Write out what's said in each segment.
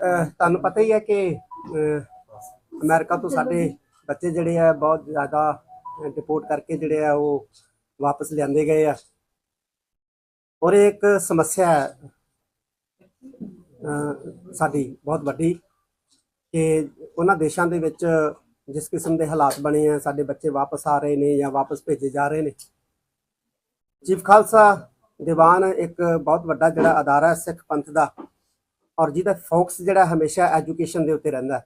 ਤੁਹਾਨੂੰ ਪਤਾ ਹੀ ਹੈ ਕਿ ਅਹ, ਅਮਰੀਕਾ ਤੋਂ ਸਾਡੇ ਬੱਚੇ ਜਿਹੜੇ ਆ ਬਹੁਤ ਜ਼ਿਆਦਾ ਡਿਪੋਰਟ ਕਰਕੇ ਜਿਹੜੇ ਆ ਉਹ ਵਾਪਸ ਲਿਆਂਦੇ ਗਏ ਆ। ਔਰ ਇਹ ਇੱਕ ਸਮੱਸਿਆ ਹੈ ਸਾਡੀ ਬਹੁਤ ਵੱਡੀ ਕਿ ਉਹਨਾਂ ਦੇਸ਼ਾਂ ਦੇ ਵਿੱਚ ਜਿਸ ਕਿਸਮ ਦੇ ਹਾਲਾਤ ਬਣੇ ਆ ਸਾਡੇ ਬੱਚੇ ਵਾਪਸ ਆ ਰਹੇ ਨੇ ਜਾਂ ਵਾਪਸ ਭੇਜੇ ਜਾ ਰਹੇ ਨੇ। ਚੀਫ ਖਾਲਸਾ ਦੀਵਾਨ ਇੱਕ ਬਹੁਤ ਵੱਡਾ ਜਿਹੜਾ ਅਦਾਰਾ ਹੈ ਸਿੱਖ ਪੰਥ ਦਾ ਔਰ ਜਿਹਦਾ ਫੋਕਸ ਜਿਹੜਾ ਹਮੇਸ਼ਾ ਐਜੂਕੇਸ਼ਨ ਦੇ ਉੱਤੇ ਰਹਿੰਦਾ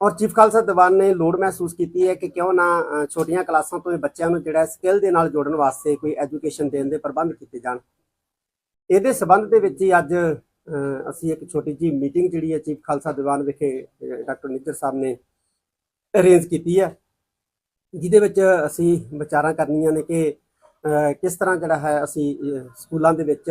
ਔਰ ਚੀਫ ਖਾਲਸਾ ਦੀਵਾਨ ਨੇ ਲੋੜ ਮਹਿਸੂਸ ਕੀਤੀ ਹੈ ਕਿ ਕਿਉਂ ਨਾ ਛੋਟੀਆਂ ਕਲਾਸਾਂ ਤੋਂ ਬੱਚਿਆਂ ਨੂੰ ਜਿਹੜਾ ਸਕਿੱਲ ਦੇ ਨਾਲ ਜੋੜਨ ਵਾਸਤੇ ਕੋਈ ਐਜੂਕੇਸ਼ਨ ਦੇਣ ਦੇ ਪ੍ਰਬੰਧ ਕੀਤੇ ਜਾਣ। ਇਹਦੇ ਸਬੰਧ ਦੇ ਵਿੱਚ ਹੀ ਅੱਜ ਅਸੀਂ ਇੱਕ ਛੋਟੀ ਜੀ ਮੀਟਿੰਗ ਜਿਹੜੀ ਹੈ ਚੀਫ ਖਾਲਸਾ ਦੀਵਾਨ ਵਿਖੇ ਡਾਕਟਰ ਨਿੱਜਰ ਸਾਹਿਬ ਨੇ ਅਰੇਂਜ ਕੀਤੀ ਹੈ, ਜਿਹਦੇ ਵਿੱਚ ਅਸੀਂ ਵਿਚਾਰਾਂ ਕਰਨੀਆਂ ਨੇ ਕਿ ਕਿਸ ਤਰ੍ਹਾਂ ਜਿਹੜਾ ਹੈ ਅਸੀਂ ਸਕੂਲਾਂ ਦੇ ਵਿੱਚ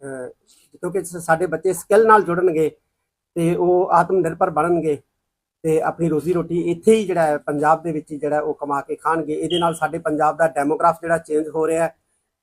ਕਿਉਂਕਿ ਸ- ਸਾਡੇ ਬੱਚੇ ਸਕਿੱਲ ਨਾਲ ਜੁੜਨਗੇ ਤੇ ਉਹ ਆਤਮ ਨਿਰਭਰ ਬਣਨਗੇ ਤੇ ਆਪਣੀ ਰੋਜ਼ੀ ਰੋਟੀ ਇੱਥੇ ਹੀ ਜਿਹੜਾ ਹੈ, ਪੰਜਾਬ ਦੇ ਵਿੱਚ ਜਿਹੜਾ ਉਹ ਕਮਾ ਕੇ ਖਾਣਗੇ। ਇਹਦੇ ਨਾਲ ਸਾਡੇ ਪੰਜਾਬ ਦਾ ਡੈਮੋਗ੍ਰਾਫ ਜਿਹੜਾ ਚੇਂਜ ਹੋ ਰਿਹਾ ਹੈ,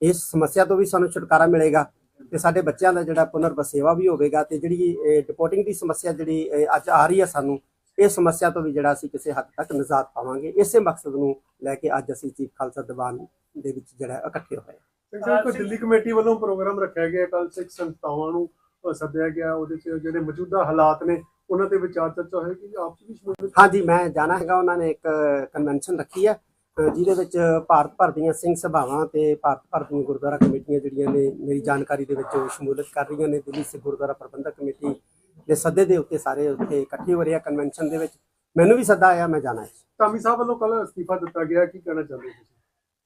ਇਸ ਸਮੱਸਿਆ ਤੋਂ ਵੀ ਸਾਨੂੰ ਛੁਟਕਾਰਾ ਮਿਲੇਗਾ ਤੇ ਸਾਡੇ ਬੱਚਿਆਂ ਦਾ ਜਿਹੜਾ ਪੁਨਰ ਬਸੇਵਾ ਵੀ ਹੋਵੇਗਾ ਤੇ ਜਿਹੜੀ ਡਿਪੋਰਟਿੰਗ ਦੀ ਸਮੱਸਿਆ ਜਿਹੜੀ ਅੱਜ ਆ ਰਹੀ ਹੈ ਸਾਨੂੰ ਇਹ ਸਮੱਸਿਆ ਤੋਂ ਵੀ ਜਿਹੜਾ ਅਸੀਂ ਕਿਸੇ ਹੱਦ ਤੱਕ ਨਿਜਾਤ ਪਾਵਾਂਗੇ। ਇਸੇ ਮਕਸਦ ਨੂੰ ਲੈ ਕੇ ਅੱਜ ਅਸੀਂ ਚੀਫ ਖਾਲਸਾ ਦੀਵਾਨ ਦੇ ਵਿੱਚ ਜਿਹੜਾ ਇਕੱਠੇ ਹੋਏ ਕੋਈ ਦਿੱਲੀ ਕਮੇਟੀ ਵੱਲੋਂ ਪ੍ਰੋਗਰਾਮ ਰੱਖਿਆ ਗਿਆ ਕੱਲ ਸਿੱਖ ਸੰਸਥਾਵਾਂ ਨੂੰ ਸੱਦਿਆ ਗਿਆ ਉਹਦੇ 'ਚ ਜਿਹੜੇ ਮੌਜੂਦਾ ਹਾਲਾਤ ਨੇ ਉਹਨਾਂ ਤੇ ਵਿਚਾਰ ਚਰਚਾ ਹੋਏਗੀ ਆਪਸ ਵਿੱਚ ਸ਼ਮੂਲੀਅਤ ਹਾਂਜੀ ਮੈਂ ਜਾਣਾ ਹੈਗਾ ਉਹਨਾਂ ਨੇ ਇੱਕ ਕਨਵੈਨਸ਼ਨ ਰੱਖੀ ਹੈ ਜਿਹਦੇ ਵਿੱਚ ਭਾਰਤ ਭਰ ਦੀਆਂ ਸਿੰਘ ਸਭਾਵਾਂ ਤੇ ਭਾਰਤ ਭਰ ਦੀਆਂ ਗੁਰਦੁਆਰਾ ਕਮੇਟੀਆਂ ਜਿਹੜੀਆਂ ਨੇ ਮੇਰੀ ਜਾਣਕਾਰੀ ਦੇ ਵਿੱਚ ਉਹ ਸ਼ਮੂਲੀਅਤ ਕਰ ਰਹੀਆਂ ਨੇ ਦਿੱਲੀ ਸਿੱਖ ਗੁਰਦੁਆਰਾ ਪ੍ਰਬੰਧਕ ਕਮੇਟੀ ਦੇ ਸੱਦੇ ਦੇ ਉੱਤੇ ਸਾਰੇ ਉੱਥੇ ਇਕੱਠੇ ਹੋ ਰਹੇ ਆ ਕਨਵੈਨਸ਼ਨ ਦੇ ਵਿੱਚ। ਮੈਨੂੰ ਵੀ ਸੱਦਾ ਆਇਆ ਮੈਂ ਜਾਣਾ ਹੈ। ਧਾਮੀ ਸਾਹਿਬ ਵੱਲੋਂ ਕੱਲ ਅਸਤੀਫਾ ਦਿੱਤਾ ਗਿਆ ਕੀ ਕਹਿਣਾ ਚਾਹੁੰਦੇ ਹੋ ਤੁਸੀਂ?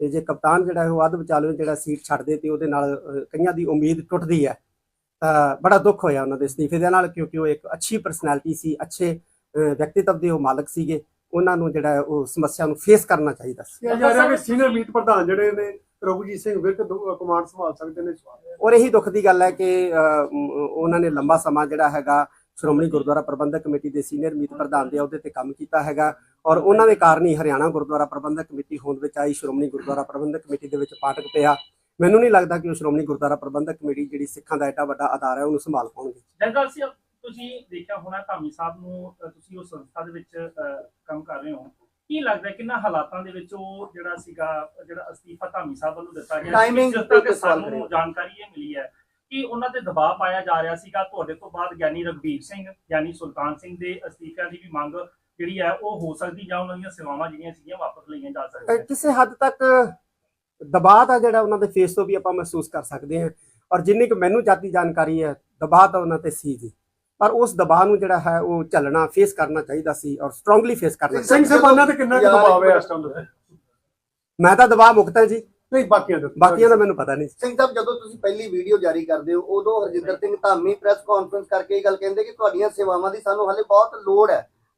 ਤੇ ਜੇ ਕਪਤਾਨ ਜਿਹੜਾ ਹੈ ਉਹ ਅੱਧ ਵਿਚਾਲੇ ਜਿਹੜਾ ਸੀਟ ਛੱਡ ਦੇ ਤੇ ਉਹਦੇ ਨਾਲ ਕਈਆਂ ਦੀ ਉਮੀਦ ਟੁੱਟਦੀ ਹੈ ਤਾਂ ਬੜਾ ਦੁੱਖ ਹੋਇਆ ਉਹਨਾਂ ਦੇ ਅਸਤੀਫੇ ਦੇ ਨਾਲ ਕਿਉਂਕਿ ਉਹ ਇੱਕ ਅੱਛੀ ਪਰਸਨੈਲਿਟੀ ਸੀ ਅੱਛੇ ਵਿਅਕਤੀਤਵ ਦੇ ਉਹ ਮਾਲਕ ਸੀਗੇ। ਉਹਨਾਂ ਨੂੰ ਜਿਹੜਾ ਉਹ ਸਮੱਸਿਆ ਨੂੰ ਫੇਸ ਕਰਨਾ ਚਾਹੀਦਾ ਸੀ। ਜਾ ਰਿਹਾ ਕਿ ਸੀਨੀਅਰ ਮੀਤ ਪ੍ਰਧਾਨ ਜਿਹੜੇ ਨੇ ਰਘੁਜੀਤ ਸਿੰਘ ਵਿਰਕ ਕਮਾਂਡ ਸੰਭਾਲ ਸਕਦੇ ਨੇ ਔਰ ਇਹੀ ਦੁੱਖ ਦੀ ਗੱਲ ਹੈ ਕਿ ਉਹਨਾਂ ਨੇ ਲੰਬਾ ਸਮਾਂ ਜਿਹੜਾ ਹੈਗਾ ਸ਼੍ਰੋਮਣੀ ਗੁਰਦੁਆਰਾ ਪ੍ਰਬੰਧਕ ਕਮੇਟੀ ਦੇ ਸੀਨੀਅਰ ਮੀਤ ਪ੍ਰਧਾਨ ਦੇ ਅਹੁਦੇ ਤੇ ਕੰਮ ਕੀਤਾ ਹੈਗਾ। ਔਰ ਉਹਨਾਂ ਦੇ ਕਾਰਨ ਹੀ ਹਰਿਆਣਾ ਗੁਰਦੁਆਰਾ ਪ੍ਰਬੰਧਕ ਕਮੇਟੀ ਹੋਂਦ ਵਿੱਚ ਆਈ ਸ਼੍ਰੋਮਣੀ ਗੁਰਦੁਆਰਾ ਪ੍ਰਬੰਧਕ ਕਮੇਟੀ ਦੇ ਵਿੱਚ ਪਾਟਕ ਪਿਆ। ਮੈਨੂੰ ਨਹੀਂ ਲੱਗਦਾ ਕਿ ਉਹ ਸ਼੍ਰੋਮਣੀ ਗੁਰਦੁਆਰਾ ਪ੍ਰਬੰਧਕ ਕਮੇਟੀ ਜਿਹੜੀ ਸਿੱਖਾਂ ਦਾ ਐਡਾ ਵੱਡਾ ਅਦਾਰਾ ਹੈ ਉਹਨੂੰ ਸੰਭਾਲ ਪਾਉਣਗੇ। ਜਨਰਲ ਸੀ ਤੁਸੀਂ ਦੇਖਿਆ ਹੋਣਾ ਧਾਮੀ ਸਾਹਿਬ ਨੂੰ ਤੁਸੀਂ ਉਸ ਸੰਸਥਾ ਦੇ ਵਿੱਚ ਕੰਮ ਕਰ ਰਹੇ ਹੋ। ਕੀ ਲੱਗਦਾ ਕਿੰਨਾ ਹਾਲਾਤਾਂ ਦੇ ਵਿੱਚ ਉਹ ਜਿਹੜਾ ਸੀਗਾ ਜਿਹੜਾ ਅਸਤੀਫਾ ਧਾਮੀ ਸਾਹਿਬ ਵੱਲੋਂ ਦਿੱਤਾ ਗਿਆ ਜਿਸ ਤੱਕ ਸਾਨੂੰ। ਜਾਣਕਾਰੀ ਇਹ ਮਿਲੀ ਹੈ ਕਿ ਉਹਨਾਂ ਤੇ ਦਬਾਅ ਪਾਇਆ ਜਾ ਰਿਹਾ ਸੀਗਾ। ਤੁਹਾਡੇ ਤੋਂ ਬਾਅਦ ਗਿਆਨੀ ਰਘਬੀਰ ਸਿੰਘ ਗਿਆਨੀ ਸੁਲਤਾਨ ਸਿੰਘ ਦੇ ਅਸਤੀਫਿਆਂ ਦੀ ਵੀ ਮੰਗ ਜਿਹੜੀ ਹੈ ਉਹ ਹੋ ਸਕਦੀ ਜਾਂ ਉਹਨਾਂ ਦੀਆਂ ਸੇਵਾਵਾਂ ਜਿਹੜੀਆਂ ਸੀਗੀਆਂ ਵਾਪਸ ਲਈਆਂ ਜਾ ਸਕਦੀਆਂ ਕਿਸੇ ਹੱਦ ਤੱਕ ਦਬਾਅ ਦਾ ਜਿਹੜਾ ਉਹਨਾਂ ਦੇ ਫੇਸ ਤੋਂ ਵੀ ਆਪਾਂ ਮਹਿਸੂਸ ਕਰ ਸਕਦੇ ਹਾਂ। ਔਰ ਜਿੰਨੀ ਕੁ ਮੈਨੂੰ ਜਾਤੀ ਜਾਣਕਾਰੀ ਹੈ ਦਬਾਅ ਤਾਂ ਉਹਨਾਂ ਤੇ ਸੀ ਜੀ। ਪਰ ਉਸ ਦਬਾਅ ਨੂੰ ਜਿਹੜਾ ਹੈ ਉਹ ਝੱਲਣਾ ਫੇਸ ਕਰਨਾ ਚਾਹੀਦਾ ਸੀ ਔਰ ਸਟਰੋਂਗਲੀ ਫੇਸ ਕਰਨਾ ਸਿੰਘ ਸਾਹਿਬਾਨਾਂ ਤੇ ਕਿੰਨਾ ਕੁ ਦਬਾਅ ਹੈ ਇਸ ਟਾਈਮ ਤੇ ਮੈਂ ਤਾਂ ਦਬਾਅ ਮੁਕਤ ਹਾਂ ਜੀ। ਨਹੀਂ ਬਾਕੀਆਂ ਦੇ ਬਾਕੀਆਂ ਦਾ ਮੈਨੂੰ ਪਤਾ ਨਹੀਂ ਸਿੰਘ ਸਾਹਿਬ ਜਦੋਂ ਤੁਸੀਂ ਪਹਿਲੀ ਵੀਡੀਓ ਜਾਰੀ ਕਰਦੇ ਹੋ ਉਦੋਂ ਹਰਜਿੰਦਰ ਸਿੰਘ ਧਾਮੀ ਪ੍ਰੈਸ ਕਾਨਫਰੰਸ ਕਰਕੇ ਇਹ ਗੱਲ ਕਹਿੰਦੇ ਕਿ ਤੁਹਾਡੀਆਂ ਸੇਵਾਵਾਂ ਦੀ ਸਾਨੂੰ ਹਲੇ ਬਹੁਤ ਲੋੜ ਹੈ।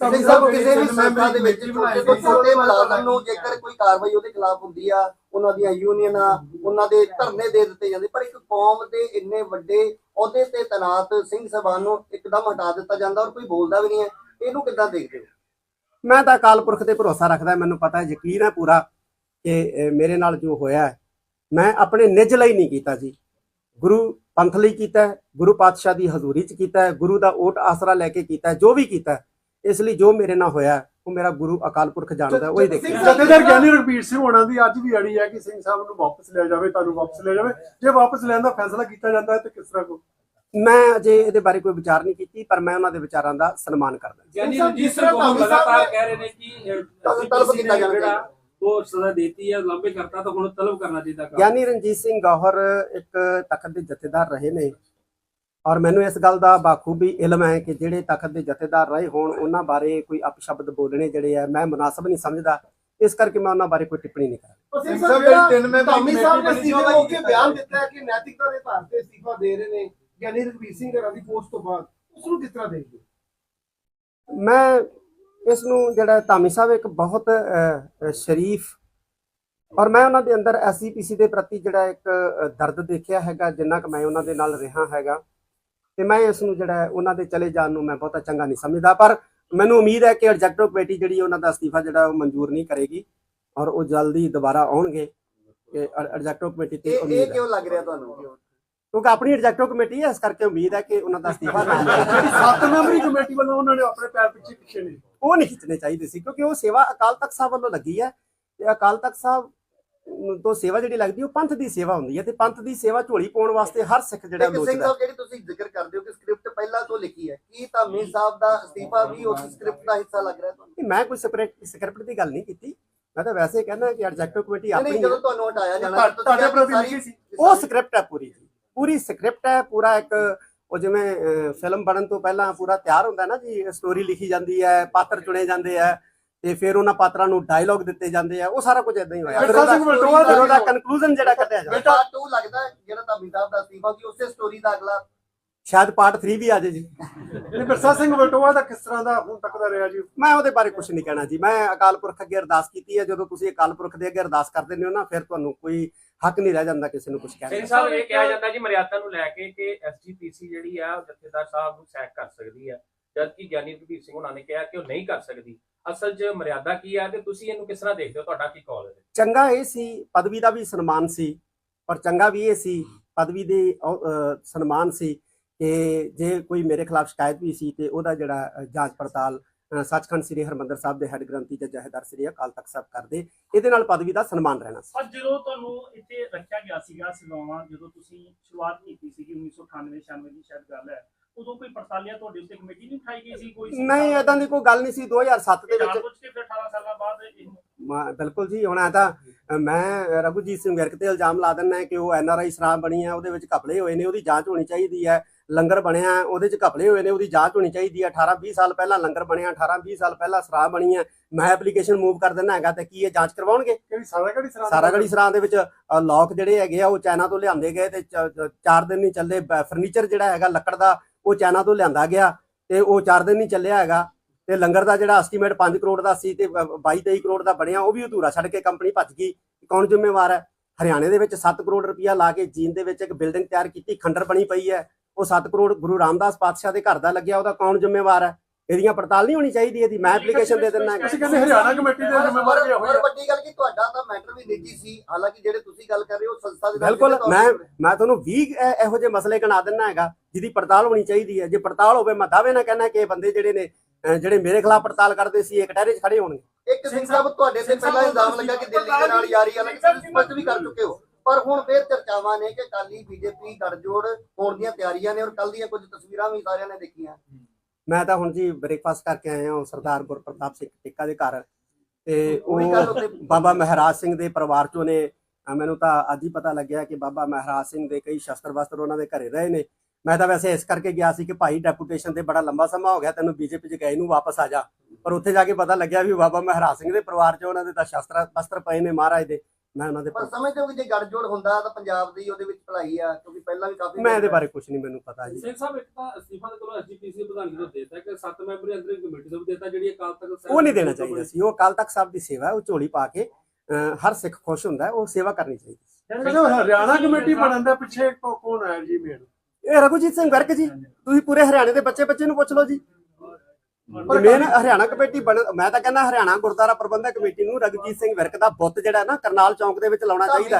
ਸਿੰਘ ਸਾਹਿਬ ਕਿਸੇ ਵੀ ਸੰਸਥਾ ਦੇ ਵਿੱਚ ਛੋਟੇ ਤੋਂ ਛੋਟੇ ਮੁਲਾਜ਼ਮ ਨੂੰ ਜੇਕਰ ਕੋਈ ਕਾਰਵਾਈ ਉਹਦੇ ਖਿਲਾਫ ਹੁੰਦੀ ਆ ਉਹਨਾਂ ਦੀਆਂ ਯੂਨੀਅਨਾਂ ਉਹਨਾਂ ਦੇ ਧਰਨੇ ਦੇ ਦਿੱਤੇ ਜਾਂਦੇ। ਪਰ ਇੱਕ ਕੌਮ ਦੇ ਇੰਨੇ ਵੱਡੇ ਅਹੁਦੇ ਤੇ ਤੈਨਾਤ ਸਿੰਘ ਸਾਹਿਬਾਨ ਨੂੰ ਇੱਕਦਮ ਹਟਾ ਦਿੱਤਾ ਜਾਂਦਾ ਔਰ ਕੋਈ ਬੋਲਦਾ ਵੀ ਨਹੀਂ ਹੈ। ਇਹਨੂੰ ਕਿੱਦਾਂ ਦੇਖਦੇ ਹੋ? ਮੈਂ ਤਾਂ ਅਕਾਲ ਪੁਰਖ ਤੇ ਭਰੋਸਾ ਰੱਖਦਾ ਮੈਨੂੰ ਪਤਾ ਹੈ ਯਕੀਨ ਹੈ ਪੂਰਾ ਕਿ ਮੇਰੇ ਨਾਲ ਜੋ ਹੋਇਆ ਹੈ, ਮੈਂ ਆਪਣੇ ਨਿੱਜ ਲਈ ਨਹੀਂ ਕੀਤਾ ਜੀ। ਗੁਰੂ ਪੰਥ ਲਈ ਕੀਤਾ ਹੈ, ਗੁਰੂ ਪਾਤਸ਼ਾਹ ਦੀ ਹਜ਼ੂਰੀ 'ਚ ਕੀਤਾ ਹੈ, ਗੁਰੂ ਦਾ ਓਟ ਆਸਰਾ ਲੈ ਕੇ ਕੀਤਾ ਹੈ, ਜੋ ਵੀ ਕੀਤਾ ਹੈ, ਇਸ ਲਈ ਜੋ ਮੇਰੇ ਨਾਲ ਹੋਇਆ ਉਹ ਮੇਰਾ ਗੁਰੂ ਅਕਾਲ ਪੁਰਖ ਜਾਣਦਾ ਹੈ, ਉਹ ਹੀ ਦੇਖਦਾ ਹੈ। ਜਥੇਦਾਰ ਗਿਆਨੀ ਰਘਬੀਰ ਸਿੰਘ ਹੋਣਾ ਦੀ ਅੱਜ ਵੀ ਅੜੀ ਹੈ ਕਿ ਸਿੰਘ ਸਾਹਿਬ ਨੂੰ ਵਾਪਸ ਲਿਆ ਜਾਵੇ ਤੁਹਾਨੂੰ ਵਾਪਸ ਲਿਆ ਜਾਵੇ ਜੇ ਵਾਪਸ ਲੈਣ ਦਾ ਫੈਸਲਾ ਕੀਤਾ ਜਾਂਦਾ ਹੈ ਤਾਂ ਕਿਸ ਤਰ੍ਹਾਂ ਕੋ ਮੈਂ ਅਜੇ ਇਹਦੇ ਬਾਰੇ ਕੋਈ ਵਿਚਾਰ ਨਹੀਂ ਕੀਤੀ ਪਰ ਮੈਂ ਉਹਨਾਂ ਦੇ ਵਿਚਾਰਾਂ ਦਾ ਸਨਮਾਨ ਕਰਦਾ ਤਰ੍ਹਾਂ ਤਰ੍ਹਾਂ ਧਾਮੀ ਸਾਹਿਬ ਲਗਾਤਾਰ ਕਹਿ ਰਹੇ ਨੇ ਕਿ ਤਲਬ ਕੀਤਾ ਜਾਣਾ। ਉਹ ਸਜ਼ਾ ਦੇਤੀ ਹੈ ਲੰਬੇ ਕਰਤਾ ਤਾਂ ਹੁਣ ਤਲਬ ਕਰਨਾ ਚਾਹੀਦਾ। ਗਿਆਨੀ ਰਣਜੀਤ ਸਿੰਘ ਗੌਹਰ ਇੱਕ ਤਖਤ ਦੇ ਜਥੇਦਾਰ ਰਹੇ ਨੇ ਔਰ ਮੈਨੂੰ ਇਸ ਗੱਲ ਦਾ ਬਾਖੂਬੀ ਇਲਮ ਹੈ ਕਿ ਜਿਹੜੇ ਤਖਤ ਦੇ ਜਥੇਦਾਰ ਰਹੇ ਹੋਣ ਉਹਨਾਂ ਬਾਰੇ ਕੋਈ ਅਪਸ਼ਬਦ ਬੋਲਣੇ ਜਿਹੜੇ ਆ ਮੈਂ ਮੁਨਾਸਬ ਨਹੀਂ ਸਮਝਦਾ। ਇਸ ਕਰਕੇ ਮੈਂ ਉਹਨਾਂ ਬਾਰੇ ਕੋਈ ਟਿੱਪਣੀ ਨਹੀਂ ਕਰਾਂ ਸਿੰਘ ਸਾਹਿਬ ਜਿਹੜੀ ਤਿੰਨ ਮੈਂਬਰੀ ਧਾਮੀ ਸਾਹਿਬ ਨੇ ਅਸਤੀਫਾ ਹੋ ਕੇ ਬਿਆਨ ਦਿੱਤਾ ਹੈ ਕਿ ਨੈਤਿਕਤਾ ਦੇ ਆਧਾਰ ਤੇ ਅਸਤੀਫਾ ਦੇ ਰਹੇ ਨੇ ਗਿਆਨੀ ਰਘਬੀਰ ਸਿੰਘ ਘਰਾਂ ਦੀ ਪੋਸਟ ਤੋਂ ਬਾਅਦ। ਉਸ ਨੂੰ ਕਿਸ ਤਰ੍ਹਾਂ ਦੇਖਦੇ ਹੋ? ਮੈਂ ਇਸ ਨੂੰ ਜਿਹੜਾ ਧਾਮੀ ਸਾਹਿਬ ਇੱਕ ਬਹੁਤ ਸ਼ਰੀਫ ਔਰ ਮੈਂ ਉਹਨਾਂ ਦੇ ਅੰਦਰ ਐਸਜੀਪੀਸੀ ਦੇ ਪ੍ਰਤੀ ਜਿਹੜਾ ਇੱਕ ਦਰਦ ਦੇਖਿਆ ਹੈਗਾ ਜਿੰਨਾ ਕਿ ਮੈਂ ਉਹਨਾਂ ਦੇ ਨਾਲ ਰਿਹਾ ਹੈਗਾ। ਤੇ ਮੈਂ ਇਸ ਨੂੰ ਜਿਹੜਾ ਹੈ, ਉਹਨਾਂ ਦੇ ਚਲੇ ਜਾਣ ਨੂੰ ਮੈਂ ਬਹੁਤਾ ਚੰਗਾ ਨਹੀਂ ਸਮਝਦਾ ਪਰ ਮੈਨੂੰ ਉਮੀਦ ਹੈ ਕਿ ਐਗਜ਼ੈਕਟਿਵ ਕਮੇਟੀ ਜਿਹੜੀ ਉਹਨਾਂ ਦਾ ਅਸਤੀਫਾ ਜਿਹੜਾ ਉਹ ਮਨਜ਼ੂਰ ਨਹੀਂ ਕਰੇਗੀ ਔਰ ਉਹ ਜਲਦੀ ਦੁਬਾਰਾ ਆਉਣਗੇ। ਕਿ ਐਗਜ਼ੈਕਟਿਵ ਕਮੇਟੀ ਤੇ ਇਹ ਕਿਉਂ ਲੱਗ ਰਿਹਾ ਤੁਹਾਨੂੰ? ਕਿਉਂਕਿ ਆਪਣੀ ਐਗਜ਼ੈਕਟਿਵ ਕਮੇਟੀ ਹੈ ਇਸ ਕਰਕੇ ਉਮੀਦ ਹੈ ਕਿ ਉਹਨਾਂ ਦਾ ਅਸਤੀਫਾ ਜਿਹੜੀ ਸੱਤ ਮੈਂਬਰੀ ਕਮੇਟੀ ਵੱਲੋਂ ਉਹਨਾਂ ਨੇ ਆਪਣੇ ਪੈਰ ਪਿੱਛੇ ਪਿੱਛੇ ਨੇ। ਉਹ ਨਹੀਂ ਖਿੱਚਣੇ ਚਾਹੀਦੇ ਸੀ ਕਿਉਂਕਿ ਉਹ ਸੇਵਾ ਅਕਾਲ ਤਖਤ ਸਾਹਿਬ ਵੱਲੋਂ ਲੱਗੀ ਹੈ। ਤੇ ਅਕਾਲ ਤਖਤ ਸਾਹਿਬ ਤੋਂ ਸੇਵਾ ਜਿਹੜੀ ਲੱਗਦੀ ਉਹ ਪੰਥ ਦੀ ਸੇਵਾ ਹੁੰਦੀ ਹੈ ਤੇ ਪੰਥ ਦੀ ਸੇਵਾ ਝੋਲੀ ਪਾਉਣ ਵਾਸਤੇ ਹਰ ਸਿੱਖ ਜਿਹੜਾ ਸਿੰਘ ਲੋਚਦਾ ਹੈ। ਸਾਹਿਬ ਜਿਹੜੀ ਤੁਸੀਂ ਜ਼ਿਕਰ ਕਰਦੇ ਹੋ ਕਿ ਸਕ੍ਰਿਪਟ ਪਹਿਲਾਂ ਤੋਂ ਲਿਖੀ ਹੈ ਕੀ ਧਾਮੀ ਸਾਹਿਬ ਦਾ ਅਸਤੀਫਾ ਵੀ ਉਸ ਸਕ੍ਰਿਪਟ ਦਾ ਹਿੱਸਾ ਲੱਗ ਰਿਹਾ ਤੁਹਾਨੂੰ ਨਹੀਂ, ਮੈਂ ਕੋਈ ਸਕ੍ਰਿਪਟ ਸਕ੍ਰਿਪਟ ਦੀ ਗੱਲ ਨਹੀਂ ਕੀਤੀ ਮੈਂ ਤਾਂ ਵੈਸੇ ਕਹਿੰਦਾ ਕਿ ਐਗਜ਼ੈਕਟਿਵ ਕਮੇਟੀ ਆਪਣੀ। ਜਦੋਂ ਤੁਹਾਨੂੰ ਹਟਾਇਆ ਜਾਣਾ ਤੁਹਾਡੇ- ਪ੍ਰਤੀ ਲਿਖੀ ਸੀ। ਉਹ ਸਕ੍ਰਿਪਟ ਹੈ ਪੂਰੀ ਜੀ ਪੂਰੀ ਸਕ੍ਰਿਪਟ ਹੈ ਪੂਰਾ ਇੱਕ ਉਹ ਜਿਵੇਂ ਫਿਲਮ ਬਣਨ ਤੋਂ ਪਹਿਲਾਂ ਪੂਰਾ ਤਿਆਰ ਹੁੰਦਾ ਨਾ ਜੀ ਸਟੋਰੀ ਲਿਖੀ ਜਾਂਦੀ ਹੈ ਪਾਤਰ ਚੁਣੇ ਜਾਂਦੇ ਆ ਤੇ ਫਿਰ ਉਹਨਾਂ ਪਾਤਰਾਂ ਨੂੰ ਡਾਇਲੌਗ ਦਿੱਤੇ ਜਾਂਦੇ ਆ ਉਹ ਸਾਰਾ ਕੁਝ ਇਦਾਂ ਹੀ ਹੋਇਆ। ਫਿਰ ਬਿਰਸਾ ਸਿੰਘ ਉਹਦਾ ਕਨਕਲੂਜਨ ਜਿਹੜਾ ਕੱਢਿਆ ਜਾਂਦਾ ਬੇਟਾ। 2 ਲੱਗਦਾ ਜਿਹੜਾ ਧਾਮੀ ਸਾਹਿਬ ਦਾ ਅਸਤੀਫਾ ਕਿ ਉਸੇ ਸਟੋਰੀ ਦਾ ਅਗਲਾ। ਸ਼ਾਇਦ ਪਾਰਟ 3 ਵੀ ਆ ਜਾਏ ਜੀ। ਇਹ ਬਿਰਸਾ ਸਿੰਘ ਵਲਟੋਆ ਦਾ ਕਿਸ ਤਰ੍ਹਾਂ ਦਾ ਹੁਣ ਤੱਕ ਦਾ ਰਿਹਾ ਜੀ? ਮੈਂ ਉਹਦੇ ਬਾਰੇ ਕੁਝ ਨਹੀਂ ਕਹਿਣਾ ਜੀ। ਮੈਂ ਅਕਾਲ ਪੁਰਖ ਅੱਗੇ ਅਰਦਾਸ ਕੀਤੀ ਹੈ ਜਦੋਂ ਤੁਸੀਂ ਅਕਾਲ ਪੁਰਖ ਦੇ ਅੱਗੇ ਅਰਦਾਸ ਕਰਦੇ ਨੇ ਹੋ ਨਾ ਫਿਰ ਤੁਹਾਨੂੰ ਕੋਈ ਹੱਕ ਨਹੀਂ ਰਹਿ ਜਾਂਦਾ ਕਿਸੇ ਨੂੰ ਕੁਝ ਕਹਿਣ ਸਿੰਘ ਦਾ ਸਾਹਿਬ ਇਹ ਕਿਹਾ ਜਾਂਦਾ ਜੀ ਮਰਿਆਦਾ ਨੂੰ ਲੈ ਕੇ ਕਿ ਐਸਜੀਪੀਸੀ ਜਿਹੜੀ ਆ ਉਹ ਜਥੇਦਾਰ ਸਾਹਿਬ ਨੂੰ ਸੈਕ ਕਰ ਸਕਦੀ ਹੈ ਜਦਕਿ ਗਿਆਨੀ ਰਘਬੀਰ ਸਿੰਘ ਉਹਨਾਂ ਨੇ ਕਿਹਾ ਕਿ ਉਹ ਨਹੀਂ ਕਰ ਸਕਦੀ। ਅਸਲ 'ਚ ਮਰਿਆਦਾ ਕੀ ਆ ਤੇ ਤੁਸੀਂ ਇਹਨੂੰ ਕਿਸ ਤਰ੍ਹਾਂ ਦੇਖਦੇ ਹੋ? ਤੁਹਾਡਾ ਕੀ ਕਾਲ ਹੈ? ਚੰਗਾ ਇਹ ਸੀ ਪਦਵੀ ਦਾ ਵੀ ਸਨਮਾਨ ਸੀ ਔਰ ਚੰਗਾ ਵੀ ਇਹ ਸੀ ਪਦਵੀ ਦੇ ਸਨਮਾਨ ਸੀ ਕਿ ਜੇ ਕੋਈ ਮੇਰੇ ਖਿਲਾਫ ਸ਼ਿਕਾਇਤ ਵੀ ਸੀ ਤੇ ਉਹਦਾ ਜਿਹੜਾ ਜਾਂਚ ਪੜਤਾਲ ਸੱਚਖੰਡ ਸ੍ਰੀ ਹਰਮੰਦਰ ਸਾਹਿਬ ਦੇ ਹੈੱਡ ਗ੍ਰੰਥੀ ਤੇ ਜਹੇਦਾਰ ਸ੍ਰੀ ਅਕਾਲ ਤਖਤ ਸਾਹਿਬ ਕਰਦੇ ਇਹਦੇ ਨਾਲ ਪਦਵੀ ਦਾ ਸਨਮਾਨ ਰਹਿਣਾ ਸੀ। ਪਰ ਜਦੋਂ ਤੁਹਾਨੂੰ ਇੱਥੇ ਰੱਖਿਆ ਗਿਆ ਸੀਗਾ ਸਿਲਾਵਾਂ ਜਦੋਂ ਤੁਸੀਂ ਸ਼ੁਰੂਆਤ ਕੀਤੀ ਸੀਗੀ 1998 96 ਦੀ ਸ਼ਾਇਦ ਗੱਲ ਹੈ ਉਦੋਂ ਕੋਈ ਪੜਤਾਲੀਆ ਤੁਹਾਡੇ ਉੱਤੇ ਕਮੇਟੀ ਨਹੀਂ ਉਠਾਈ ਗਈ ਸੀ ਕੋਈ ਨਹੀਂ ਇਦਾਂ ਦੀ ਕੋਈ ਗੱਲ ਨਹੀਂ ਸੀ 2007 ਦੇ ਵਿੱਚ ਪੁੱਛ ਕੇ ਫਿਰ 18 ਸਾਲਾਂ ਬਾਅਦ ਇਹ ਮੈਂ- ਬਿਲਕੁਲ ਜੀ ਹੁਣ ਆ ਤਾਂ ਅ, ਮੈਂ ਰਘੁਜੀਤ ਸਿੰਘ ਵਿਰਕ ਤੇ ਇਲਜ਼ਾਮ ਲਾ ਦਿੰਦਾ ਕਿ ਉਹ ਐਨ ਆਰ ਆਈ ਸ਼ਰਾਬ ਬਣੀ ਹੈ ਉਹਦੇ ਵਿੱਚ ਘਪਲੇ ਹੋਏ ਨੇ ਉਹਦੀ ਜਾਂਚ ਹੋਣੀ ਚਾਹੀਦੀ ਹੈ ਲੰਗਰ ਬਣਿਆ ਹੈ, ਉਹਦੇ ਵਿੱਚ ਘਪਲੇ ਹੋਏ ਨੇ ਉਹਦੀ ਜਾਂਚ ਹੋਣੀ ਚਾਹੀਦੀ ਹੈ 18 20 ਸਾਲ ਪਹਿਲਾਂ ਲੰਗਰ ਬਣਿਆ 18 20 ਸਾਲ ਪਹਿਲਾਂ ਸ਼ਰਾਬ ਬਣੀ ਹੈ ਮੈਂ ਐਪਲੀਕੇਸ਼ਨ ਮੂਵ ਕਰ ਦਿੰਦਾ ਹੈਗਾ ਤੇ ਕੀ ਇਹ ਜਾਂਚ ਕਰਵਾਉਣਗੇ? ਕਿਹੜੀ ਸਾਰਾ ਕਿਹੜੀ ਸਰਾਂ ਸਾਰਾ ਗੜੀ ਸਰਾਂ ਦੇ ਵਿੱਚ ਲੋਕ ਜਿਹੜੇ ਹੈਗੇ ਆ ਉਹ ਚਾਈਨਾ ਤੋਂ ਲਿਆਂਦੇ ਗਏ ਤੇ 4 ਦਿਨ ਨਹੀਂ ਚੱਲੇ ਫਰਨੀਚਰ ਜਿਹੜਾ ਹੈਗਾ ਲੱਕੜ ਦਾ ਉਹ ਚਾਈਨਾ ਤੋਂ ਲਿਆਂਦਾ ਗਿਆ ਤੇ ਉਹ 4 ਦਿਨ ਨਹੀਂ ਚੱਲਿਆ ਹੈਗਾ। ਤੇ ਲੰਗਰ ਦਾ ਜਿਹੜਾ ਐਸਟੀਮੇਟ 5 ਕਰੋੜ ਦਾ ਸੀ ਤੇ 22 23 ਕਰੋੜ ਦਾ ਬਣਿਆ, ਉਹ ਵੀ ਅਧੂਰਾ ਛੱਡ ਕੇ ਕੰਪਨੀ ਭੱਜ ਗਈ। ਕੌਣ ਜ਼ਿੰਮੇਵਾਰ ਹੈ? ਹਰਿਆਣੇ ਦੇ ਵਿੱਚ 7 ਕਰੋੜ ਰੁਪਇਆ ਲਾ ਕੇ ਜੀਨ ਦੇ ਵਿੱਚ ਇੱਕ ਬਿਲਡਿੰਗ ਤਿਆਰ ਕੀਤੀ, ਖੰਡਰ ਬਣੀ ਪਈ ਹੈ। ਉਹ 7 ਕਰੋੜ ਗੁਰੂ ਰਾਮਦਾਸ ਪਾਤਸ਼ਾਹ ਦੇ ਘਰ ਦਾ ਲੱਗਿਆ, ਉਹਦਾ ਕੌਣ ਜ਼ਿੰਮੇਵਾਰ ਹੈ? ਇਹਦੀਆਂ ਪੜਤਾਲ ਨਹੀਂ ਹੋਣੀ ਚਾਹੀਦੀ ਇਹਦੀ। ਮੈਂ ਐਪਲੀਕੇਸ਼ਨ ਦੇ ਦਿੰਦਾ ਤੁਸੀਂ ਕਹਿੰਦੇ ਹਰਿਆਣਾ ਕਮੇਟੀ ਦੇ ਜ਼ਿੰਮੇਵਾਰ ਕੀ ਹੋਰ ਹੋਇਆ ਵੱਡੀ ਗੱਲ ਕਿ ਤੁਹਾਡਾ ਤਾਂ ਮੈਟਰ ਵੀ ਨਿੱਜੀ ਸੀ। ਹਾਲਾਂਕਿ ਜਿਹੜੇ ਤੁਸੀਂ ਗੱਲ ਕਰ ਰਹੇ ਹੋ ਸੰਸਥਾ ਦੇ ਬਿਲਕੁਲ ਮੈਂ ਮੈਂ ਤੁਹਾਨੂੰ 20 ਇਹ- ਇਹੋ ਜਿਹੇ ਮਸਲੇ ਗਿਣਾ ਦਿੰਦਾ ਹੈਗਾ ਜਿਹਦੀ ਪੜਤਾਲ ਹੋਣੀ ਚਾਹੀਦੀ ਹੈ। ਜੇ ਪੜਤਾਲ ਹੋਵੇ ਮੈਂ ਦਾਅਵੇ ਨਾਲ ਕਹਿਣਾ ਕਿ ਇਹ ਬੰਦੇ ਜਿਹੜੇ ਨੇ ਜਿਹੜੇ ਮੇਰੇ ਖਿਲਾਫ ਪੜਤਾਲ ਕਰਦੇ ਸੀ ਇੱਕ ਟਹਿਰੇ 'ਚ ਖੜੇ ਹੋਣਗੇ। ਇੱਕ ਸਿੰਘ ਸਾਹਿਬ ਤੁਹਾਡੇ ਤੇ ਪਹਿਲਾਂ ਇਲਜ਼ਾਮ ਲੱਗਾ ਕਿ ਦਿੱਲੀ ਦੇ ਨਾਲ ਯਾਰੀ ਵਾਲਾ ਤੁਸੀਂ ਸਪਸ਼ਟ ਵੀ ਕਰ ਚੁੱਕੇ ਹੋ। ਪਰ ਹੁਣ ਫੇਰ ਚਰਚਾਵਾਂ ਨੇ ਕਿ ਕਾਲੀ ਬੀਜੇਪੀ ਗੱਠਜੋੜ ਹੋਣ ਦੀਆਂ ਤਿਆਰੀਆਂ ਨੇ ਔਰ ਕੱਲ ਦੀਆਂ ਕੁਝ ਤਸਵੀਰਾਂ ਵੀ ਸਾਰਿਆਂ ਨੇ ਦੇਖੀਆਂ। ਮੈਂ ਤਾਂ ਹੁਣ ਜੀ ਬ੍ਰੇਕਫਾਸਟ ਕਰਕੇ ਆਇਆ ਹਾਂ ਸਰਦਾਰ ਗੁਰਪ੍ਰਤਾਪ ਸਿੰਘ ਟਿੱਕਾ ਦੇ ਘਰ। ਤੇ ਉਹੀ ਬਾਬਾ ਮਹਾਰਾਜ ਸਿੰਘ ਦੇ ਪਰਿਵਾਰ ਚੋਂ ਨੇ ਮੈਨੂੰ ਤਾਂ ਅੱਜ ਹੀ ਪਤਾ ਲੱਗਿਆ ਕਿ ਬਾਬਾ ਮਹਾਰਾਜ ਸਿੰਘ ਦੇ ਕਈ ਸ਼ਸਤਰ ਵਸਤਰ ਉਹਨਾਂ ਦੇ ਘਰੇ ਰਹੇ ਨੇ। ਮੈਂ ਤਾਂ ਵੈਸੇ ਇਸ ਕਰਕੇ ਗਿਆ ਸੀ ਕਿ ਭਾਈ ਡੈਪੂਟੇਸ਼ਨ ਤੇ ਬੜਾ ਲੰਬਾ ਸਮਾਂ ਹੋ ਗਿਆ ਤੈਨੂੰ ਬੀਜੇਪੀ ਚ ਗਏ ਨੂੰ ਵਾਪਸ ਆ ਜਾ। ਪਰ ਉੱਥੇ ਜਾ ਕੇ ਪਤਾ ਲੱਗਿਆ ਵੀ ਬਾਬਾ ਮਹਾਰਾਜ ਸਿੰਘ ਦੇ ਪਰਿਵਾਰ ਚ ਉਹਨਾਂ ਦੇ ਤਾਂ ਸ਼ਸਤਰ ਬਸਤਰ ਪਏ ਨੇ ਮਹਾਰਾਜ ਦੇ। ਮੈਂ ਉਹਨਾਂ ਦੇ ਪਰ ਸਮਝਦੇ ਹੋ ਕਿ ਜੇ ਗੱਠਜੋੜ ਹੁੰਦਾ ਤਾਂ ਪੰਜਾਬ ਦੀ ਉਹਦੇ ਵਿੱਚ ਭਲਾਈ ਆ ਕਿਉਂਕਿ ਪਹਿਲਾਂ ਵੀ ਕਾਫੀ ਮੈਂ ਇਹਦੇ ਬਾਰੇ ਕੁਝ ਨਹੀਂ ਮੈਨੂੰ ਪਤਾ ਜੀ। ਸਿੰਘ ਸਾਹਿਬ ਇੱਕ ਤਾਂ ਅਸਤੀਫਾ ਦੇ ਕੋਲੋਂ ਐਸਜੀਪੀਸੀ ਪ੍ਰਧਾਨ ਨੂੰ ਦੇਤਾ ਕਿ ਸੱਤ ਮੈਂਬਰੀ ਅੰਦਰਿੰਗ ਕਮੇਟੀ ਵੀ ਦੇਤਾ ਜਿਹੜੀ ਅਕਾਲ ਤਖਤ ਉਹ ਨਹੀਂ ਦੇਣਾ ਚਾਹੀਦਾ ਸੀ। ਉਹ ਅਕਾਲ ਤਖਤ ਸਾਹਿਬ ਦੀ ਸੇਵਾ ਉਹ ਝੋਲੀ ਪਾ ਕੇ ਹਰ ਸਿੱਖ ਖੁਸ਼ ਹੁੰਦਾ ਉਹ ਸੇਵਾ ਕਰਨੀ ਚਾਹੀਦੀ ਜਦੋਂ ਹਰਿਆਣਾ ਕਮੇਟੀ ਬਣਨ ਦੇ ਪਿੱਛੇ ਕੌਣ ਆਇਆ ਜੀ ਮੇਨ? ਇਹ ਰਘੁਜੀਤ ਸਿੰਘ ਗਰਗ ਜੀ ਤੁਸੀਂ ਪੂਰੇ ਹਰਿਆਣੇ ਦੇ ਬੱਚੇ ਬੱਚੇ ਨੂੰ ਪੁੱਛ ਲਓ ਜੀ। ਮੇਨ ਹਰਿਆਣਾ ਕਮੇਟੀ ਬਣ ਮੈਂ ਤਾਂ ਕਹਿੰਦਾ ਹਰਿਆਣਾ ਗੁਰਦੁਆਰਾ ਪ੍ਰਬੰਧਕ ਕਮੇਟੀ ਨੂੰ ਰਘੁਜੀਤ ਸਿੰਘ ਵਿਰਕ ਦਾ ਬੁੱਤ ਜਿਹੜਾ ਨਾ ਕਰਨਾਲ ਚੌਂਕ ਦੇ ਵਿੱਚ ਲਾਉਣਾ ਚਾਹੀਦਾ।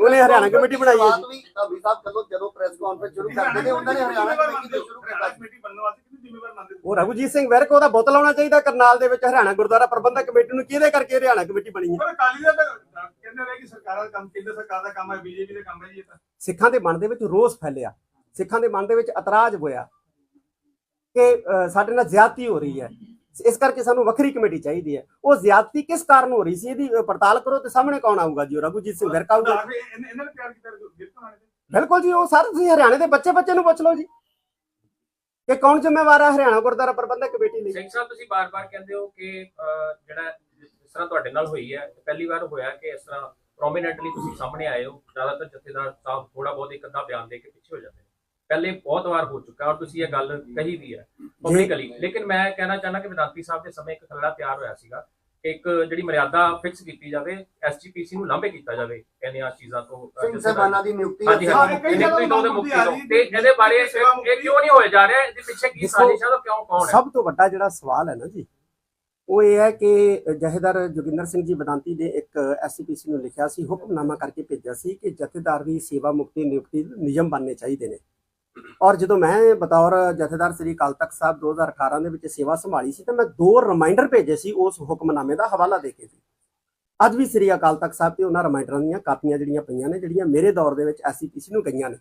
ਉਹਨੇ ਹਰਿਆਣਾ ਕਮੇਟੀ ਬਣਾਈ ਹੈ ਜੀ। ਵੀ ਧਾਮੀ ਸਾਹਿਬ ਚਲੋ ਜਦੋਂ ਪ੍ਰੈਸ ਕਾਨਫਰੰਸ ਸ਼ੁਰੂ ਕਰਦੇ ਨੇ ਉਹਨਾਂ ਨੇ ਹਰਿਆਣਾ ਕਮੇਟੀ ਤੋਂ ਸ਼ੁਰੂ ਕੀਤਾ। ਕਮੇਟੀ ਬਣਨ ਵਾਸਤੇ ਕਿੰਨੀ ਜ਼ਿੰਮੇਵਾਰ ਮੰਨਦੇ ਉਹ ਰਘੁਜੀਤ ਸਿੰਘ ਵਿਰਕ ਉਹਦਾ ਬੁੱਤ ਲਾਉਣਾ ਚਾਹੀਦਾ ਕਰਨਾਲ ਦੇ ਵਿੱਚ ਹਰਿਆਣਾ ਗੁਰਦੁਆਰਾ ਪ੍ਰਬੰਧਕ ਕਮੇਟੀ ਨੂੰ ਕਿਹਦੇ ਕਰਕੇ ਹਰਿਆਣਾ ਕਮੇਟੀ ਬਣੀ ਹੈ? ਪਰ ਅਕਾਲੀ ਦਾ ਤਾਂ ਕਹਿੰਦੇ ਰਹੇ ਕਿ ਸਰਕਾਰਾਂ ਦਾ ਕੰਮ ਕੇਂਦਰ ਸਰਕਾਰ ਦਾ ਕੰਮ ਹੈ ਬੀਜੇਪੀ ਦਾ ਕੰਮ ਹੈ ਜੀ ਇਹ ਤਾਂ। ਸਿੱਖਾਂ ਦੇ ਮਨ ਦੇ ਵਿੱਚ ਰੋਸ ਫੈਲਿਆ। ਸਿੱਖਾਂ ਦੇ ਮਨ ਦੇ ਵਿੱਚ ਇਤਰਾਜ਼ ਹੋਇਆ। ਕਿ ਸਾਡੇ ਨਾਲ ਜ਼ਿਆਦਤੀ ਹੋ ਰਹੀ ਹੈ। ਇਸ ਕਰਕੇ ਸਾਨੂੰ ਵੱਖਰੀ ਕਮੇਟੀ ਚਾਹੀਦੀ ਹੈ। ਉਹ ਜ਼ਿਆਦਤੀ ਕਿਸ ਕਾਰਨ ਹੋ ਰਹੀ ਸੀ ਇਹਦੀ ਪੜਤਾਲ ਕਰੋ ਤੇ ਸਾਹਮਣੇ ਕੌਣ ਆਊਗਾ ਜੀ? ਰਘੁਜੀਤ ਸਿੰਘ ਵਿਰਕ ਆਊਗਾ। ਇਹਨਾਂ ਨੇ ਪਿਆਰ ਕੀਤਾ ਬਿਲਕੁਲ ਜੀ ਉਹ ਸਾਰੇ ਤੁਸੀਂ ਹਰਿਆਣੇ ਦੇ ਬੱਚੇ ਬੱਚੇ ਨੂੰ ਪੁੱਛ ਲਓ ਜੀ। ਕਿ ਕੌਣ ਜ਼ਿੰਮੇਵਾਰ ਹੈ ਹਰਿਆਣਾ ਗੁਰਦੁਆਰਾ ਪ੍ਰਬੰਧਕ ਕਮੇਟੀ ਲਈ? ਸਿੰਘ ਸਾਹਿਬ ਤੁਸੀਂ ਬਾਰ-ਬਾਰ ਕਹਿੰਦੇ ਹੋ ਕਿ ਜਿਹੜਾ ਜਿਸ ਤਰ੍ਹਾਂ ਤੁਹਾਡੇ ਨਾਲ ਹੋਈ ਹੈ ਪਹਿਲੀ ਵਾਰ ਹੋਇਆ ਕਿ ਇਸ ਤਰ੍ਹਾਂ ਪ੍ਰੋਮਿਨੈਂਟਲੀ ਤੁਸੀਂ ਸਾਹਮਣੇ ਆਏ ਹੋ। ਜ਼ਿਆਦਾਤਰ ਜਥੇਦਾਰ ਸਾਹਿਬ ਥੋੜਾ ਬਹੁਤ ਇੱਕ ਅੱਧਾ ਬਿਆਨ ਦੇ ਕੇ ਪਿੱਛੇ ਹੋ ਜਾਂਦੇ ਨੇ। ਪਹਿਲੇ ਬਹੁਤ ਵਾਰ ਹੋ ਚੁੱਕਾ ਔਰ ਤੁਸੀਂ ਇਹ ਗੱਲ ਕਹੀ ਵੀ ਹੈ ਪਬਲਿਕਲੀ ਲੇਕਿਨ ਮੈਂ ਕਹਿਣਾ ਚਾਹੁੰਦਾ ਕਿ ਵਿਦਾਂਤੀ ਸਾਹਿਬ ਦੇ ਸਮੇਂ ਇੱਕ ਖਰੜਾ ਤਿਆਰ ਹੋਇਆ ਸੀਗਾ ਕਿ ਇੱਕ ਜਿਹੜੀ ਮਰਿਆਦਾ ਫਿਕਸ ਕੀਤੀ ਜਾਵੇ ਐਸਜੀਪੀਸੀ ਨੂੰ ਲਾਂਭੇ ਕੀਤਾ ਜਾਵੇ ਇਹਨੀਆਂ ਚੀਜ਼ਾਂ ਤੋਂ ਸਿੰਘ ਸਾਹਿਬਾਨਾਂ ਦੀ ਨਿਯੁਕਤੀ ਹਾਂਜੀ ਹਾਂ, ਹਾਂਜੀ। ਨਿਯੁਕਤੀ ਤੋਂ ਤੇ ਮੁਕਤੀ ਮੁਕਤੀ ਆ ਤੋਂ ਰਹੀ ਤੇ ਇਹਦੇ ਬਾਰੇ ਇਹ ਕਿਉਂ ਨਹੀਂ ਹੋਇਆ ਜਾ ਰਿਹਾ? ਇਹਦੇ ਪਿੱਛੇ ਕੀ ਸਾਜ਼ਿਸ਼ ਹੈ ਤਾਂ ਕਿਉਂ ਕੌਣ ਹੈ? ਸਭ ਤੋਂ ਵੱਡਾ ਜਿਹੜਾ ਸਵਾਲ ਹੈ ਨਾ ਜੀ ਉਹ ਇਹ ਹੈ ਕਿ ਜਥੇਦਾਰ ਜੋਗਿੰਦਰ ਸਿੰਘ ਜੀ ਬਦਾਂਤੀ ਨੇ ਇੱਕ ਐਸਸੀਪੀਸੀ ਨੂੰ ਲਿਖਿਆ ਸੀ ਹੁਕਮਨਾਮਾ ਕਰਕੇ ਭੇਜਿਆ ਸੀ ਕਿ ਜਥੇਦਾਰ ਦੀ ਸੇਵਾ ਮੁਕਤੀ ਨਿਯੁਕਤੀ ਨਿਯਮ ਬਣਨੇ ਚਾਹੀਦੇ ਨੇ। ਔਰ ਜਦੋਂ ਮੈਂ ਬਤੌਰ ਜਥੇਦਾਰ ਸ੍ਰੀ ਅਕਾਲ ਤਖਤ ਸਾਹਿਬ 2018 ਦੇ ਵਿੱਚ ਸੇਵਾ ਸੰਭਾਲੀ ਸੀ, ਤਾਂ ਮੈਂ ਦੋ ਰਿਮਾਈਂਡਰ ਭੇਜੇ ਸੀ ਉਸ ਹੁਕਮਨਾਮੇ ਦਾ ਹਵਾਲਾ ਦੇ ਕੇ ਸੀ ਅੱਜ ਵੀ ਸ੍ਰੀ ਅਕਾਲ ਤਖਤ ਸਾਹਿਬ ਤੇ ਉਹਨਾਂ ਰਿਮਾਈਂਡਰਾਂ ਦੀਆਂ ਕਾਪੀਆਂ ਜਿਹੜੀਆਂ ਪਈਆਂ ਨੇ, ਜਿਹੜੀਆਂ ਮੇਰੇ ਦੌਰ ਦੇ ਵਿੱਚ ਐਸਸੀਪੀਸੀ ਨੂੰ ਗਈਆਂ ਨੇ।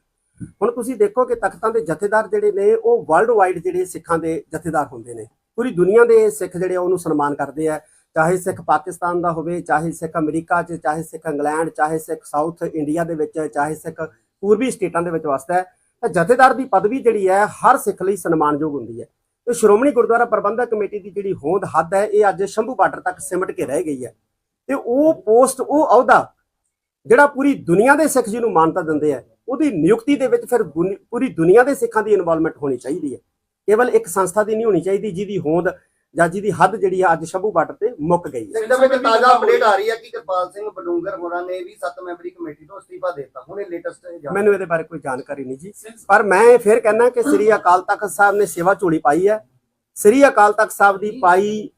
ਹੁਣ ਤੁਸੀਂ ਦੇਖੋ ਕਿ ਤਖਤਾਂ ਦੇ ਜਥੇਦਾਰ ਜਿਹੜੇ ਨੇ, ਉਹ ਵਰਲਡ ਵਾਈਡ ਜਿਹੜੇ ਸਿੱਖਾਂ ਦੇ ਜਥੇਦਾਰ ਹੁੰਦੇ ਨੇ। ਪੂਰੀ ਦੁਨੀਆ ਦੇ ਸਿੱਖ ਜਿਹੜੇ ਉਹਨੂੰ ਸਨਮਾਨ ਕਰਦੇ ਆ। ਚਾਹੇ ਸਿੱਖ ਪਾਕਿਸਤਾਨ ਦਾ ਹੋਵੇ, ਚਾਹੇ ਸਿੱਖ ਅਮਰੀਕਾ 'ਚ, ਚਾਹੇ ਸਿੱਖ ਇੰਗਲੈਂਡ, ਚਾਹੇ ਸਿੱਖ ਸਾਊਥ ਇੰਡੀਆ ਦੇ ਵਿੱਚ, ਚਾਹੇ ਸਿੱਖ ਪੂਰਬੀ ਸਟੇਟਾਂ ਦੇ ਵਿੱਚ ਵਸਦਾ ਹੈ। ਤਾਂ ਜਥੇਦਾਰ ਦੀ ਪਦਵੀ ਜਿਹੜੀ ਹੈ, ਹਰ ਸਿੱਖ ਲਈ ਸਨਮਾਨਯੋਗ ਹੁੰਦੀ ਹੈ। ਤੇ ਸ਼੍ਰੋਮਣੀ ਗੁਰਦੁਆਰਾ ਪ੍ਰਬੰਧਕ ਕਮੇਟੀ ਦੀ ਜਿਹੜੀ ਹੋਂਦ ਹੱਦ ਹੈ, ਇਹ ਅੱਜ ਸ਼ੰਭੂ ਬਾਰਡਰ ਤੱਕ ਸਿਮਟ ਕੇ ਰਹਿ ਗਈ ਹੈ। ਤੇ ਉਹ ਪੋਸਟ, ਉਹ ਅਹੁਦਾ ਜਿਹੜਾ ਪੂਰੀ ਦੁਨੀਆ ਦੇ ਸਿੱਖ ਜੀ ਨੂੰ ਮਾਨਤਾ ਦਿੰਦੇ ਆ, ਉਹਦੀ ਨਿਯੁਕਤੀ ਦੇ ਵਿੱਚ ਫਿਰ ਦੁਨੀ- ਪੂਰੀ ਦੁਨੀਆ ਦੇ ਸਿੱਖਾਂ ਦੀ ਇਨਵੋਲਵਮੈਂਟ ਹੋਣੀ ਚਾਹੀਦੀ ਹੈ। ਕੇਵਲ ਇੱਕ ਸੰਸਥਾ ਦੀ ਨਹੀਂ ਹੋਣੀ ਚਾਹੀਦੀ, ਜਿਹਦੀ ਹੋਂਦ ਜਾਂ ਜਿਹਦੀ ਹੱਦ ਜਿਹੜੀ ਆ ਅੱਜ ਸ਼ੰਭੂ ਬਾਰਡਰ ਤੇ ਮੁੱਕ ਗਈ ਹੈ। ਇੱਕ ਤਾਜ਼ਾ ਅਪਡੇਟ ਆ ਰਹੀ ਹੈ ਕਿ ਕਿਰਪਾਲ ਸਿੰਘ ਬਡੂੰਗਰ ਹੋਰਾਂ ਨੇ ਵੀ ਸੱਤ ਮੈਂਬਰੀ ਕਮੇਟੀ ਤੋਂ ਅਸਤੀਫਾ ਦੇ ਦਿੱਤਾ। ਹੁਣੇ ਲੇਟੈਸਟ ਮੈਨੂੰ ਇਹਦੇ ਬਾਰੇ ਕੋਈ ਜਾਣਕਾਰੀ ਨਹੀਂ ਜੀ। ਪਰ ਮੈਂ ਫਿਰ ਕਹਿਣਾ ਕਿ ਸ੍ਰੀ ਅਕਾਲ ਤਖਤ ਸਾਹਿਬ ਨੇ ਸੇਵਾ ਝੋਲੀ ਪਾਈ ਹੈ। ਸ੍ਰੀ ਅਕਾਲ ਤਖਤ ਸਾਹਿਬ ਦੀ ਪਾਈ